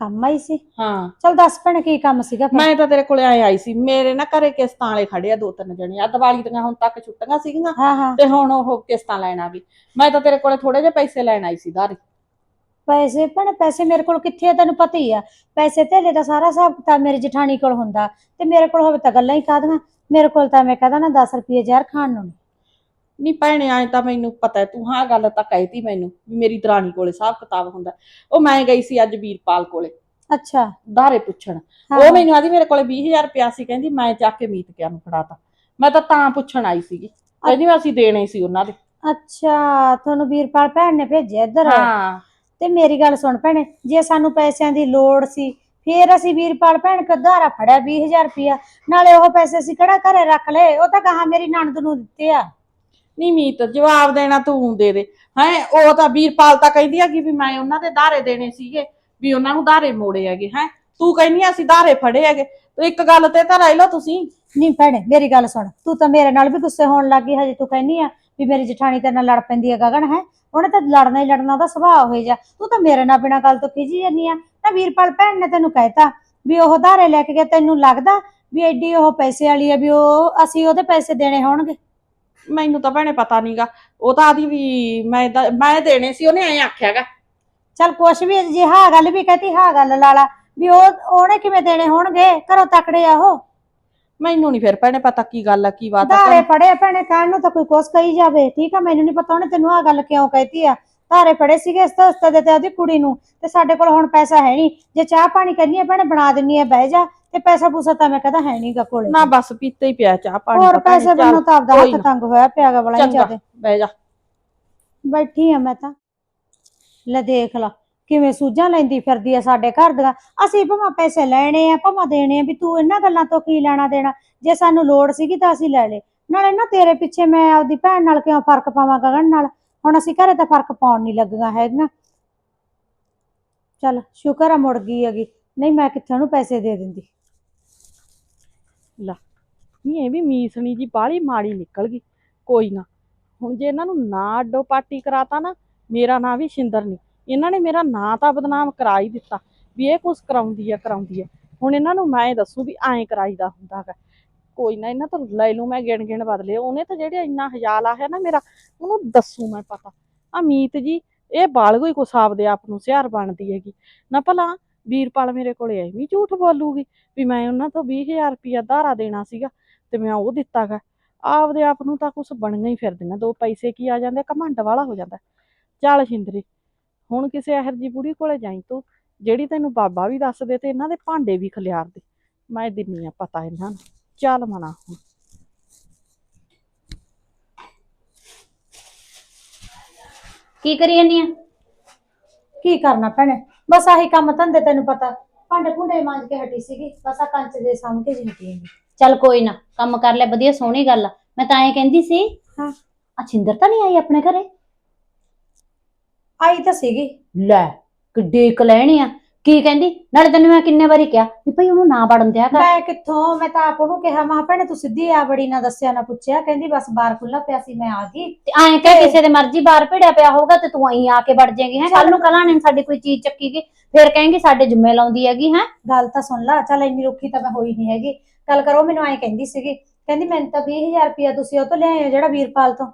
ਕੰਮ ਆਈ ਸੀ? ਹਾਂ। ਚੱਲ ਦੱਸ ਭੈਣੇ ਕੀ ਕੰਮ ਸੀਗਾ ਫਿਰ? ਮੈਂ ਤਾਂ ਤੇਰੇ ਕੋਲੇ ਆਏ ਆਈ ਸੀ। ਮੇਰੇ ਨਾ ਘਰੇ ਕਿਸ਼ਤਾਂ ਵਾਲੇ ਖੜੇ ਆ ਦੋ ਤਿੰਨ ਜਣੇ। ਆ ਦੀਵਾਲੀ ਦੀਆਂ ਹੁਣ ਤੱਕ ਛੁੱਟੀਆਂ ਸੀਗੀਆਂ ਹਾਂ ਹਾਂ। ਤੇ ਹੁਣ ਉਹ ਕਿਸ਼ਤਾਂ ਲੈਣ ਗਈ। ਮੈਂ ਤਾਂ ਤੇਰੇ ਕੋਲੇ ਥੋੜੇ ਜਿਹੇ ਪੈਸੇ ਲੈਣ ਆਈ ਸੀ ਧਾਰੇ ਪੈਸੇ ਭੈਣੇ ਪੈਸੇ ਮੇਰੇ ਕੋਲ ਕਿੱਥੇ ਆ ਤੈਨੂੰ ਪਤਾ ਹੀ ਆ। ਪੈਸੇ ਧੇਲੇ ਦਾ ਸਾਰਾ ਹਿਸਾਬ ਕਿਤਾਬ ਮੇਰੀ ਜਠਾਣੀ ਕੋਲ ਹੁੰਦਾ। ਤੇ ਮੇਰੇ ਕੋਲ ਹੋਵੇ ਤਾਂ ਗੱਲਾਂ ਹੀ ਕਾਹਦੀਆਂ। ਮੇਰੇ ਕੋਲ ਤਾਂ ਮੈਂ ਕਹਦਾ ਨਾ 10 ਰੁਪਏ ਜ਼ਹਿਰ ਖਾਣ ਨੂੰ ਨੀ। ਨਹੀਂ ਭੈਣੇ ਆਏ ਤਾਂ ਮੈਨੂੰ ਪਤਾ ਹੈ, ਤੂੰ ਹਾਂ ਗੱਲ ਤਾਂ ਕਹਿਤੀ ਮੈਨੂੰ ਵੀ ਮੇਰੀ ਦਰਾਣੀ ਕੋਲੇ ਹਿਸਾਬ ਕਿਤਾਬ ਹੁੰਦਾ। ਉਹ ਮੈਂ ਗਈ ਸੀ ਅੱਜ ਵੀਰਪਾਲ ਕੋਲੇ। ਅੱਛਾ। ਧਾਰੇ ਪੁੱਛਣ। ਉਹ ਮੈਨੂੰ ਆਦੀ ਮੇਰੇ ਕੋਲੇ 20000 ਰੁਪਇਆ ਸੀ ਕਹਿੰਦੀ ਮੈਂ ਚੱਕ ਕੇ ਮੀਤ ਕਿਆ ਨੂੰ ਫੜਾਤਾ। ਮੈਂ ਤਾਂ ਤਾਂ ਪੁੱਛਣ ਆਈ ਸੀਗੀ। ਕਹਿੰਦੀ ਅਸੀਂ ਦੇਣੇ ਸੀ ਉਹਨਾਂ ਦੇ। ਅੱਛਾ ਤੁਹਾਨੂੰ ਵੀਰਪਾਲ ਭੈਣ ਨੇ ਭੇਜਿਆ ਇੱਧਰ? ਹਾਂ। ਤੇ ਮੇਰੀ ਗੱਲ ਸੁਣ ਭੈਣੇ ਜੇ ਸਾਨੂੰ ਪੈਸਿਆਂ ਦੀ ਲੋੜ ਸੀ ਫੇਰ ਅਸੀਂ ਵੀਰਪਾਲ ਭੈਣ ਕੋ ਉਧਾਰਾ ਫੜਿਆ 20000 ਰੁਪਇਆ। ਨਾਲੇ ਉਹ ਪੈਸੇ ਅਸੀਂ ਕਿਹੜਾ ਘਰੇ ਰੱਖ ਲਏ? ਉਹ ਤਾਂ ਕਹਾ ਮੇਰੀ ਨਣਦ ਨੂੰ ਦਿੱਤੇ ਆ। ਨਹੀਂ ਮੀਤ, ਜਵਾਬ ਦੇਣਾ ਤੂੰ ਦੇ ਦੇ। ਹੈ, ਉਹ ਤਾਂ ਵੀਰਪਾਲ ਤਾਂ ਕਹਿੰਦੀ ਆ ਕਿ ਵੀ ਮੈਂ ਉਹਨਾਂ ਦੇ ਧਾਰੇ ਦੇਣੇ ਸੀਗੇ, ਵੀ ਉਹਨਾਂ ਨੂੰ ਧਾਰੇ ਮੋੜੇ ਹੈਗੇ। ਹੈ, ਤੂੰ ਕਹਿੰਦੀ ਆ ਅਸੀਂ ਧਾਰੇ ਫੜੇ ਹੈਗੇ। ਤੇ ਇੱਕ ਗੱਲ ਤੇ ਤਾਂ ਰਹਿ ਲਓ ਤੁਸੀਂ। ਨਹੀਂ ਭੈਣੇ, ਮੇਰੀ ਗੱਲ ਸੁਣ। ਤੂੰ ਤਾਂ ਮੇਰੇ ਨਾਲ ਵੀ ਗੁੱਸੇ ਹੋਣ ਲੱਗੀ ਹਜੇ ਤੂੰ ਕਹਿੰਦੀ ਆ ਵੀ ਮੇਰੀ ਜਠਾਣੀ ਤੇਰੇ ਨਾਲ ਲੜ ਪੈਂਦੀ ਹੈ ਗਗਨ, ਹੈ। ਉਹਨੇ ਤਾਂ ਲੜਨਾ ਹੀ ਲੜਨਾ, ਉਹਦਾ ਸੁਭਾਅ ਹੋਏ ਜਾ ਤੂੰ ਤਾਂ ਮੇਰੇ ਨਾਲ ਬਿਨਾਂ ਗੱਲ ਤੋਂ ਖਿਜੀ ਜਾਨੀ ਆ। ਤਾਂ ਵੀਰਪਾਲ ਭੈਣ ਨੇ ਤੈਨੂੰ ਕਹਿਤਾ ਵੀ ਉਹ ਧਾਰੇ ਲੈ ਕੇ ਗਿਆ ਤੈਨੂੰ ਲੱਗਦਾ ਵੀ ਐਡੀ ਉਹ ਪੈਸੇ ਵਾਲੀ ਆ, ਵੀ ਉਹ ਅਸੀਂ ਉਹਦੇ ਪੈਸੇ ਦੇਣੇ ਹੋਣਗੇ? ਮੈਨੂੰ ਤਾਂ ਭੈਣੇ ਪਤਾ ਨਹੀਂਗਾ ਉਹ ਤਾਂ ਆਦੀ ਵੀ ਮੈਂ ਤਾਂ- ਮੈਂ ਦੇਣੇ ਸੀ ਉਹਨੇ ਐਂ ਆਖਿਆਗਾ। ਚੱਲ ਕੁਛ ਵੀ ਜੇ ਹਾਂ ਗੱਲ ਵੀ ਕਹਤੀ ਹਾਂ ਗੱਲ ਲਾਲਾ ਵੀ ਉਹ ਉਹਨੇ ਕਿਵੇਂ ਦੇਣੇ ਹੋਣਗੇ? ਘਰੋਂ ਤਕੜੇ ਆ ਉਹ। ਮੈਨੂੰ ਨਹੀਂ ਫਿਰ ਭੈਣੇ ਪਤਾ ਕੀ ਗੱਲ ਆ ਕੀ ਬਾਤ ਆ। ਧਾਰੇ ਪੜੇ ਭੈਣੇ ਕਹਿਣ ਨੂੰ ਤਾਂ ਕੋਈ ਕੁਛ ਕਹੀ ਜਾਵੇ। ਠੀਕ ਆ ਮੈਨੂੰ ਨਹੀਂ ਪਤਾ ਉਹਨੇ ਤੈਨੂੰ ਆ ਗੱਲ ਕਿਉਂ ਕਹਿਤੀ ਆ। ਧਾਰੇ ਫੜੇ ਸੀਗੇ ਇਸ ਤਰ੍ਹਾਂ ਦੇ ਤੇ ਉਹਦੀ ਕੁੜੀ ਨੂੰ। ਤੇ ਸਾਡੇ ਕੋਲ ਹੁਣ ਪੈਸਾ ਹੈ ਨਹੀਂ ਜੇ ਚਾਹ ਪਾਣੀ ਕਰਨੀ ਹੈ ਭੈਣੇ ਬਣਾ ਦਿੰਨੀ ਆ ਬਹਿ ਜਾ। ਤੇ ਪੈਸਾ ਪੂਸਾ ਤਾਂ ਮੈਂ ਕਹਦਾ ਹੈ ਨਹੀਂਗਾ ਕੋਲੇ ਨਾ ਬਸ ਪੀਤੇ ਹੀ ਪਿਆ ਚਾਹ ਪਾਣੀ ਹੋਰ ਪੈਸੇ ਚੱਲ, ਬੰਨੋ ਤਾਂ ਆਪਦਾ ਕੋਈ ਹੱਥ ਨਾ। ਤੰਗ ਹੋਇਆ ਪਿਆਗਾ ਬੜਾ ਹੀ ਚੰਗਾ ਜ਼ਿਆਦਾ ਬਹਿ ਜਾ। ਬੈਠੀ ਆ ਮੈਂ ਤਾਂ। ਲੈ ਦੇਖ ਲਾ ਕਿਵੇਂ ਸੂਝਾਂ ਲੈਂਦੀ ਫਿਰਦੀ ਆ ਸਾਡੇ ਘਰ ਦੀਆਂ। ਅਸੀਂ ਭਾਵੇਂ ਪੈਸੇ ਲੈਣੇ ਆ ਭਾਵੇਂ ਦੇਣੇ ਆ ਵੀ ਤੂੰ ਇਹਨਾਂ ਗੱਲਾਂ ਤੋਂ ਕੀ ਲੈਣਾ ਦੇਣਾ? ਜੇ ਸਾਨੂੰ ਲੋੜ ਸੀਗੀ ਤਾਂ ਅਸੀਂ ਲੈ ਲੇ ਨਾਲੇ ਨਾ ਤੇਰੇ ਪਿੱਛੇ ਮੈਂ ਆਪਦੀ ਭੈਣ ਨਾਲ ਕਿਉਂ ਫ਼ਰਕ ਪਾਵਾਂ ਗਗਨ ਨਾਲ? ਹੁਣ ਅਸੀਂ ਘਰੇ ਤਾਂ ਫ਼ਰਕ ਪਾਉਣ ਨਹੀਂ ਲੱਗੀਆਂ ਹੈਗੀਆਂ। ਚੱਲ ਸ਼ੁਕਰ ਆ ਮੁੜ ਗਈ ਹੈਗੀ। ਨਹੀਂ ਮੈਂ ਕਿੱਥੇ ਉਹਨੂੰ ਪੈਸੇ ਦੇ ਦਿੰਦੀ? ਨਹੀਂ ਇਹ ਵੀ ਮੀਸਣੀ ਜੀ ਬਾਹਲੀ ਮਾੜੀ ਨਿਕਲ ਗਈ। ਕੋਈ ਨਾ, ਹੁਣ ਜੇ ਇਹਨਾਂ ਨੂੰ ਨਾ ਅੱਡੋ ਪਾਟੀ ਕਰਾਤਾ ਨਾ, ਮੇਰਾ ਨਾਂ ਵੀ ਸ਼ਿੰਦਰ ਨਹੀਂ ਇਹਨਾਂ ਨੇ ਮੇਰਾ ਨਾਂ ਤਾਂ ਬਦਨਾਮ ਕਰਾ ਹੀ ਦਿੱਤਾ, ਵੀ ਇਹ ਕੁਛ ਕਰਾਉਂਦੀ ਆ ਕਰਾਉਂਦੀ ਆ। ਹੁਣ ਇਹਨਾਂ ਨੂੰ ਮੈਂ ਦੱਸੂ ਵੀ ਐਂ ਕਰਾਈਦਾ ਹੁੰਦਾ ਗਾ ਕੋਈ ਨਾ ਇਹਨਾਂ ਤੋਂ ਲੈ ਲੂ ਮੈਂ ਗਿਣ ਗਿਣ ਬਦਲੇ, ਉਹਨੇ ਤਾਂ ਜਿਹੜੇ ਇੰਨਾ ਹਜਾਲ ਆ ਹੈ ਨਾ ਮੇਰਾ, ਉਹਨੂੰ ਦੱਸੂ ਮੈਂ ਪਤਾ। ਅਮੀਤ ਜੀ, ਇਹ ਬਾਲਗੋ ਹੀ ਕੁਛ ਆਪਦੇ ਆਪ ਨੂੰ ਸਿਆਰ ਬਣਦੀ ਹੈਗੀ। ਨਾ ਭਲਾ ਵੀਰਪਾਲ ਮੇਰੇ ਕੋਲੇ ਐਵੇਂ ਝੂਠ ਬੋਲੂਗੀ ਵੀ ਮੈਂ ਉਹਨਾਂ ਤੋਂ 20000 ਰੁਪਇਆ ਧਾਰਾ ਦੇਣਾ ਸੀਗਾ ਤੇ ਮੈਂ ਉਹ ਦਿੱਤਾ ਗਾ ਆਪਦੇ ਆਪ ਨੂੰ ਤਾਂ ਕੁਛ ਬਣੀਆਂ ਹੀ ਫਿਰਦੀਆਂ ਦੋ ਪੈਸੇ ਕੀ ਆ ਜਾਂਦੇ ਘਮੰਡ ਵਾਲਾ ਹੋ ਜਾਂਦਾ। ਚੱਲ ਸ਼ਿੰਦਰੀ ਹੁਣ ਕਿਸੇ ਇਹੋ ਜਿਹੀ ਬੁੜੀ ਕੋਲੇ ਜਾਈ ਤੂੰ ਜਿਹੜੀ ਤੈਨੂੰ ਬਾਬਾ ਵੀ ਦੱਸ ਦੇ ਤੇ ਇਹਨਾਂ ਦੇ ਭਾਂਡੇ ਵੀ ਖਲਿਆਰ ਦੇ। ਮੈਂ ਦਿੰਨੀ ਆ ਪਤਾ ਇਹਨਾਂ ਨੂੰ। ਚੱਲ ਮਨਾ ਹੁਣ। ਕੀ ਕਰੀ ਜਾਂਦੀ ਆ? ਕੀ ਕਰਨਾ ਭੈਣੇ? ਬਸ ਆਹੀ ਕੰਮ ਧੰਦੇ ਤੈਨੂੰ ਪਤਾ। ਭਾਂਡੇ ਭੁੰਡੇ ਮਾਂਜ ਕੇ ਹਟੀ ਸੀਗੀ ਬਸ ਆ ਕੰਚ ਦੇ ਸਾਹਮਣੇ ਜਿਹੀ ਹਟੀ ਹੈਗੀ ਚੱਲ ਕੋਈ ਨਾ ਕੰਮ ਕਰ ਲੈ ਵਧੀਆ ਸੋਹਣੀ ਗੱਲ ਆ। ਮੈਂ ਤਾਂ ਐਂ ਕਹਿੰਦੀ ਸੀ ਹਾਂ। ਆ ਛਿੰਦਰ ਤਾਂ ਨਹੀਂ ਆਈ ਆਪਣੇ ਘਰੇ? ਆਈ ਤਾਂ ਸੀਗੀ। ਲੈ ਕਿੱਡੇ ਲੈਣੀ ਆ। ਕੀ ਕਹਿੰਦੀ? ਨਾਲੇ ਤੈਨੂੰ ਮੈਂ ਕਿੰਨੇ ਵਾਰੀ ਕਿਹਾ ਵੀ ਭਈ ਉਹਨੂੰ ਨਾ ਵੜਨ ਦਿਆ ਕਰ। ਮੈਂ ਕਿੱਥੋਂ? ਮੈਂ ਤਾਂ ਆਪ ਉਹਨੂੰ ਕਿਹਾ ਮਾਂ ਭੈਣੇ ਤੂੰ ਸਿੱਧੀ ਆ ਬੜੀ ਨਾ ਦੱਸਿਆ ਨਾ ਪੁੱਛਿਆ। ਕਹਿੰਦੀ ਬਸ ਬਾਹਰ ਖੁੱਲਾ ਪਿਆ ਸੀ ਮੈਂ ਆ ਗਈ। ਤੇ ਐਂ ਕਹਿ ਕਿਸੇ ਦੇ ਮਰਜ਼ੀ ਬਾਹਰ ਭਿੜਿਆ ਪਿਆ ਹੋਊਗਾ ਤੇ ਤੂੰ ਆਈ ਆ ਕੇ ਵੜ ਜਾਏਗੀ ਹੈ? ਕੱਲ ਨੂੰ ਕਲਾਂ ਨੇ ਸਾਡੀ ਕੋਈ ਚੀਜ਼ ਚੱਕੀ ਗਈ ਫਿਰ ਕਹੇਂਗੀ ਸਾਡੇ ਜੁੰਮੇ ਲਾਉਂਦੀ ਹੈਗੀ ਹੈ? ਗੱਲ ਤਾਂ ਸੁਣ ਲਾ ਚੱਲ ਇੰਨੀ ਰੁੱਖੀ ਤਾਂ ਮੈਂ ਹੋਈ ਨਹੀਂ ਹੈਗੀ। ਗੱਲ ਕਰੋ ਮੈਨੂੰ ਐਂ ਕਹਿੰਦੀ ਸੀਗੀ ਕਹਿੰਦੀ ਮੈਨੂੰ ਤਾਂ 20000 ਰੁਪਇਆ ਤੁਸੀਂ ਉਹ ਤੋਂ ਲਿਆਏ ਹੋ ਜਿਹੜਾ ਵੀਰਪਾਲ ਤੋਂ।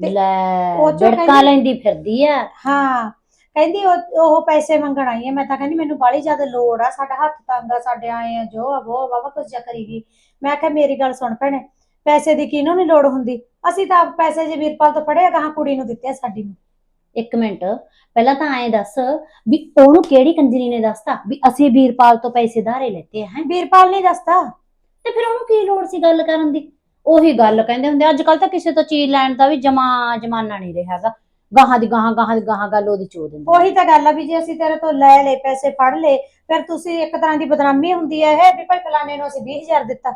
ਲੈ ਉਹ ਚੋਂ ਲੈਂਦੀ ਫਿਰਦੀ ਆ। ਹਾਂ ਕਹਿੰਦੀ ਉਹ ਉਹ ਪੈਸੇ ਮੰਗਣ ਆਈ ਹੈ ਮੈਂ ਤਾਂ ਕਹਿੰਦੀ ਮੈਨੂੰ ਬਾਲੀ ਜ਼ਿਆਦਾ ਲੋੜ ਆ। ਸਾਡਾ ਹੱਥ ਤੰਗ ਆ ਸਾਡੇ ਆਏ ਆ ਜੋ ਆ ਉਹ ਵਾਵਾ ਕੁਝ ਜਾ ਕਰੀਗੀ ਮੈਂ ਕਿਹਾ ਮੇਰੀ ਗੱਲ ਸੁਣ ਭੈਣੇ ਪੈਸੇ ਦੀ ਕਿਹਨੂੰ ਨਹੀਂ ਲੋੜ ਹੁੰਦੀ? ਅਸੀਂ ਤਾਂ ਪੈਸੇ ਜੇ ਵੀਰਪਾਲ ਤੋਂ ਫੜਿਆ ਗਾਹਾਂ ਕੁੜੀ ਨੂੰ ਦਿੱਤੇ ਸਾਡੀ ਨੂੰ। ਇੱਕ ਮਿੰਟ ਪਹਿਲਾਂ ਤਾਂ ਐਂ ਦੱਸ ਵੀ ਉਹਨੂੰ ਕਿਹੜੀ ਕੰਜਰੀ ਨੇ ਦੱਸਤਾ? ਵੀ ਅਸੀਂ ਵੀਰਪਾਲ ਤੋਂ ਪੈਸੇ ਧਾਰੇ ਲੈਤੇ ਆ ਹੈ? ਵੀਰਪਾਲ ਨਹੀਂ ਦੱਸਦਾ ਤੇ ਫਿਰ ਉਹਨੂੰ ਕੀ ਲੋੜ ਸੀ ਗੱਲ ਕਰਨ ਦੀ? ਉਹੀ ਗੱਲ ਕਹਿੰਦੇ ਹੁੰਦੇ ਅੱਜ ਕੱਲ ਤਾਂ ਕਿਸੇ ਤੋਂ ਚੀਜ਼ ਲੈਣ ਦਾ ਵੀ ਜਮਾ ਜਮਾਨਾ ਨਹੀਂ ਰਿਹਾਗਾ ਗਾਹਾਂ ਦੀ ਗਾਹਾਂ ਗਾਹਾਂ ਦੀ ਗਾਹਾਂ ਗੱਲ ਉਹਦੀ ਚੋ ਦਿੰਦੇ ਉਹੀ ਤਾਂ ਗੱਲ ਆ ਵੀ ਜੇ ਅਸੀਂ ਤੇਰੇ ਤੋਂ ਲੈ ਲਏ ਪੈਸੇ ਫੜ ਲਏ ਫਿਰ ਤੁਸੀਂ ਇੱਕ ਤਰ੍ਹਾਂ ਦੀ ਬਦਨਾਮੀ ਹੁੰਦੀ ਹੈ ਇਹ ਵੀ ਭਾਈ ਫਲਾਣੇ ਨੂੰ ਅਸੀਂ 20000 ਦਿੱਤਾ।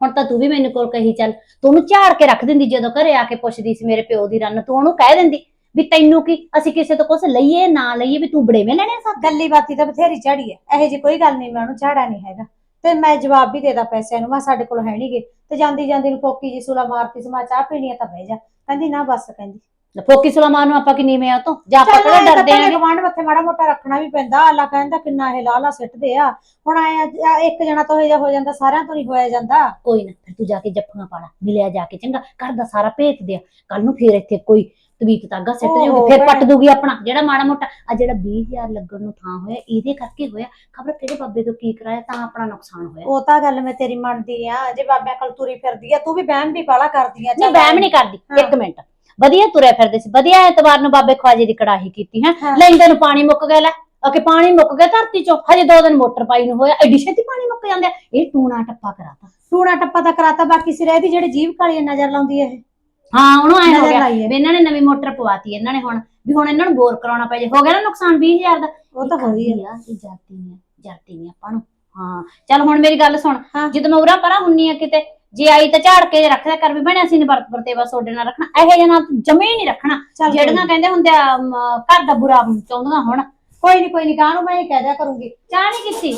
ਹੁਣ ਤਾਂ ਤੂੰ ਵੀ ਮੈਨੂੰ ਕੋਲ ਕਹੀ ਚੱਲ ਤੂੰ ਉਹਨੂੰ ਝਾੜ ਕੇ ਰੱਖ ਦਿੰਦੀ ਜਦੋਂ ਘਰੇ ਆ ਕੇ ਪੁੱਛਦੀ ਸੀ ਮੇਰੇ ਪਿਓ ਦੀ ਰੰਨ ਤੂੰ ਉਹਨੂੰ ਕਹਿ ਦਿੰਦੀ ਵੀ ਤੈਨੂੰ ਕੀ ਅਸੀਂ ਕਿਸੇ ਤੋਂ ਕੁਝ ਲਈਏ ਨਾ ਲਈਏ ਵੀ ਤੂੰ ਬੜੇਵੇਂ ਲੈਣੇ ਆ ਸਾਡੇ ਗੱਲੀ ਬਾਤੀ ਤਾਂ ਬਥੇਰੀ ਝਾੜੀ ਹੈ ਇਹੋ ਜੀ ਕੋਈ ਗੱਲ ਨਹੀਂ ਮੈਂ ਉਹਨੂੰ ਝਾੜਾ ਨਹੀਂ ਹੈਗਾ। ਤੇ ਮੈਂ ਜਵਾਬ ਵੀ ਦੇਦਾ ਪੈਸਿਆਂ ਨੂੰ ਮੈਂ ਸਾਡੇ ਕੋਲ ਹੈ ਨਹੀਂਗੇ ਤੇ ਜਾਂਦੀ ਜਾਂਦੀ ਨੂੰ ਫੋਕੀ ਜੀ ਸੁਲਾ ਮਾਰਤੀ ਸੀ ਮੈਂ ਚਾਹ ਪੀਣੀ ਆ ਤਾਂ ਬਹਿ ਜਾ। ਕਹਿੰਦੀ ਨਾ ਬਸ ਕਹਿੰਦੀ। ਫੋਕੀ ਸੁਲਮਾਨ ਨੂੰ ਆਪਾਂ ਕਿ ਨੀਵੇਂ ਆ ਤੋਂ? ਜਾਂ ਆਪਾਂ ਕਿਹੜਾ ਡਰਦੇ ਆਂ ਗਵਾਂਢ ਮੱਥੇ ਮਾੜਾ ਮੋਟਾ ਰੱਖਣਾ ਵੀ ਪੈਂਦਾ ਅੱਲਾ ਕਹਿੰਦਾ ਕਿੰਨਾ ਇਹ ਲਾਲਾ ਸਿੱਟਦੇ ਆ। ਹੁਣ ਆਏ ਇੱਕ ਜਣਾ ਤੋਂ ਇਹ ਜਿਹਾ ਹੋ ਜਾਂਦਾ ਸਾਰਿਆਂ ਤੋਂ ਨਹੀਂ ਹੋਇਆ ਜਾਂਦਾ। ਕੋਈ ਨਾ ਫਿਰ ਤੂੰ ਜਾ ਕੇ ਜੱਫੀਆਂ ਪਾ ਲਾ ਮਿਲਿਆ ਜਾ ਕੇ ਚੰਗਾ। ਘਰ ਦਾ ਸਾਰਾ ਭੇਤ ਦਿਆ। ਕੱਲ ਨੂੰ ਫੇਰ ਇੱਥੇ ਕੋਈ ਤਵੀਤ ਤਾਗਾ ਸਿੱਟ ਜਾਊਗੀ ਫੇਰ ਪੱਟ। ਦੂਗੀ ਆਪਣਾ। ਜਿਹੜਾ ਮਾੜਾ ਮੋਟਾ ਆ ਜਿਹੜਾ 20000 ਲੱਗਣ ਨੂੰ ਥਾਂ ਹੋਇਆ ਇਹਦੇ ਕਰਕੇ ਹੋਇਆ। ਖਬਰ ਕਿਹੜੇ ਬਾਬੇ ਤੋਂ ਕੀ ਕਰਾਇਆ ਤਾਂ ਆਪਣਾ ਨੁਕਸਾਨ ਹੋਇਆ। ਉਹ ਤਾਂ ਗੱਲ ਮੈਂ ਤੇਰੀ ਮੰਨਦੀ ਆ ਜੇ ਬਾਬਿਆਂ ਕੋਲ ਤੁਰੀ ਫਿਰਦੀ ਆ ਤੂੰ ਵੀ ਵਹਿਮ ਵੀ ਬਾਲਾ ਕਰਦੀ ਆ ਨਹੀਂ ਵਹਿਮ ਨਹੀਂ ਕਰਦੀ। ਇੱਕ ਮਿੰਟ। ਵਧੀਆ ਤੁਰਿਆ ਫਿਰਦੇ ਸੀ ਵਧੀਆ ਐਤਵਾਰ ਨੂੰ ਬਾਬੇ ਖਵਾਜੇ ਦੀ ਕੜਾਹੀ ਕੀਤੀ ਹੈ। ਹਾਂ। ਲੈਂਦੇ ਨੂੰ ਪਾਣੀ ਮੁੱਕ ਗਿਆ ਲੈ। ਅਕੇ ਪਾਣੀ ਮੁੱਕ ਗਿਆ ਧਰਤੀ ਚੋਂ। ਹਜੇ ਦੋ ਦਿਨ ਮੋਟਰ ਪਾਈ ਨੂੰ ਹੋਇਆ ਐਡੀ ਛੇਤੀ ਪਾਣੀ ਮੁੱਕ ਜਾਂਦਾ। ਇਹ ਟੂਣਾ ਟੱਪਾ ਕਰਾਤਾ। ਟੂਣਾ ਟੱਪਾ ਤਾਂ ਕਰਾਤਾ ਬਾਕੀ ਸਿਰੇ ਇਹਦੀ ਜਿਹੜੀ ਜੀਭ ਕਾਲੀ ਨਜ਼ਰ ਲਾਉਂਦੀ ਇਹ। ਹਾਂ ਉਹਨੂੰ ਐ ਹੋ ਗਿਆ ਹੈ ਵੀ ਇਹਨਾਂ ਨੇ ਨਵੀਂ ਮੋਟਰ ਪਵਾਤੀ ਇਹਨਾਂ ਨੇ ਹੁਣ ਵੀ ਹੁਣ ਇਹਨਾਂ ਨੂੰ ਬੋਰ ਕਰਾਉਣਾ ਪੈ ਜੇ। ਹੋ ਗਿਆ ਨਾ ਨੁਕਸਾਨ 20000 ਦਾ? ਉਹ ਤਾਂ ਹੋਈ ਆ ਆ ਇਹ ਜਾਤੀ ਨਹੀਂ ਜਾਤੀ ਨਹੀਂ ਆਪਾਂ ਨੂੰ। ਹਾਂ ਚੱਲ ਹੁਣ ਮੇਰੀ ਗੱਲ ਸੁਣ। ਹਾਂ। ਜਦੋਂ ਮੈਂ ਉਰਾ ਪਰਾਂ ਹੁੰਨੀ ਆ ਕਿਤੇ ਜੇ ਆਈ ਤਾਂ ਝਾੜ ਕੇ ਰੱਖਿਆ ਕਰ ਵੀ ਬਣਿਆ ਸੀ ਨੇ ਵਰਤ ਵਰਤੇਵਾ ਸੋਡੇ ਨਾਲ ਰੱਖਣਾ। ਇਹੋ ਜਿਹਾ ਨਾਲ ਨਹੀਂ ਰੱਖਣਾ ਜਿਹੜੀਆਂ ਕਹਿੰਦੇ ਹੁੰਦੇ ਆ ਘਰ ਦਾ ਬੁਰਾ ਚਾਹੁੰਦੀਆਂ ਹੁਣ। ਕੋਈ ਨਹੀਂ ਕੋਈ ਨਹੀਂ ਕਾਹਨੂੰ ਮੈਂ ਇਹ ਕਹਿ ਦਿਆ ਕਰੂੰਗੀ। ਚਾਹ ਨਹੀਂ ਕੀਤੀ?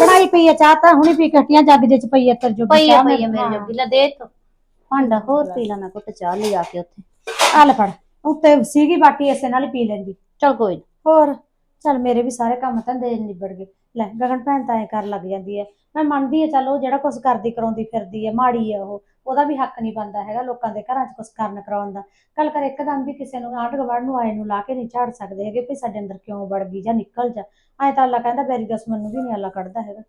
ਬਣਾਈ ਪਈ ਆ ਚਾਹ ਤਾਂ ਹੁਣੇ ਪੀ ਕੇ ਹਟੀਆਂ ਜੱਗ ਜੇ ਚ ਪਈ ਆ ਤੇਰ ਜੋ ਪਈ ਆ ਪਈ ਆ ਮੇਰੇ ਜੋਗੀ ਲੈ ਦੇ ਤੋ ਭਾਂਡਾ ਹੋਰ ਪੀ ਲੈਣਾ ਕੁੱਟ ਚਾਹ ਲਈ ਆ ਕੇ ਉੱਥੇ। ਆ ਲੈ ਫੜ ਉੱਤੇ ਸੀਗੀ ਬਾਟੀ ਇਸੇ ਨਾਲ ਹੀ ਪੀ ਲੈਂਦੀ। ਚਲ ਕੋਈ ਨੀ। ਹੋਰ? ਚੱਲ ਮੇਰੇ ਵੀ ਸਾਰੇ ਕੰਮ ਧੰਦੇ ਨਿਬੜ ਗਏ। ਲੈ ਗਗਨ ਭੈਣ ਤਾਂ ਐ ਕਰ ਲੱਗ ਜਾਂਦੀ ਐ। ਮੈਂ ਮੰਨਦੀ ਐ, ਚੱਲ ਉਹ ਜਿਹੜਾ ਕੁਝ ਕਰਦੀ ਕਰਾਉਂਦੀ ਫਿਰਦੀ ਐ, ਮਾੜੀ ਐ ਉਹ। ਉਹਦਾ ਵੀ ਹੱਕ ਨਹੀਂ ਬਣਦਾ ਹੈਗਾ ਲੋਕਾਂ ਦੇ ਘਰਾਂ 'ਚ ਕੁਝ ਕਰਨ ਕਰਾਉਣ ਦਾ। ਕੱਲ ਕਰ ਇੱਕਦਮ ਵੀ ਕਿਸੇ ਨੂੰ ਆਂਢ ਗੁਆਂਢ ਨੂੰ ਆਏ ਨੂੰ ਲਾ ਕੇ ਨਹੀਂ ਝਾੜ ਸਕਦੇ ਹੈਗੇ ਵੀ ਸਾਡੇ ਅੰਦਰ ਕਿਉਂ ਵੜ ਗਈ ਜਾਂ ਨਿਕਲ ਜਾ। ਐ ਤਾਂ ਅੱਲਾ ਕਹਿੰਦਾ ਬੈਰੀ ਦੁਸ਼ਮਣ ਨੂੰ ਵੀ ਨਹੀਂ ਅੱਲਾ ਕੱਢਦਾ ਹੈਗਾ।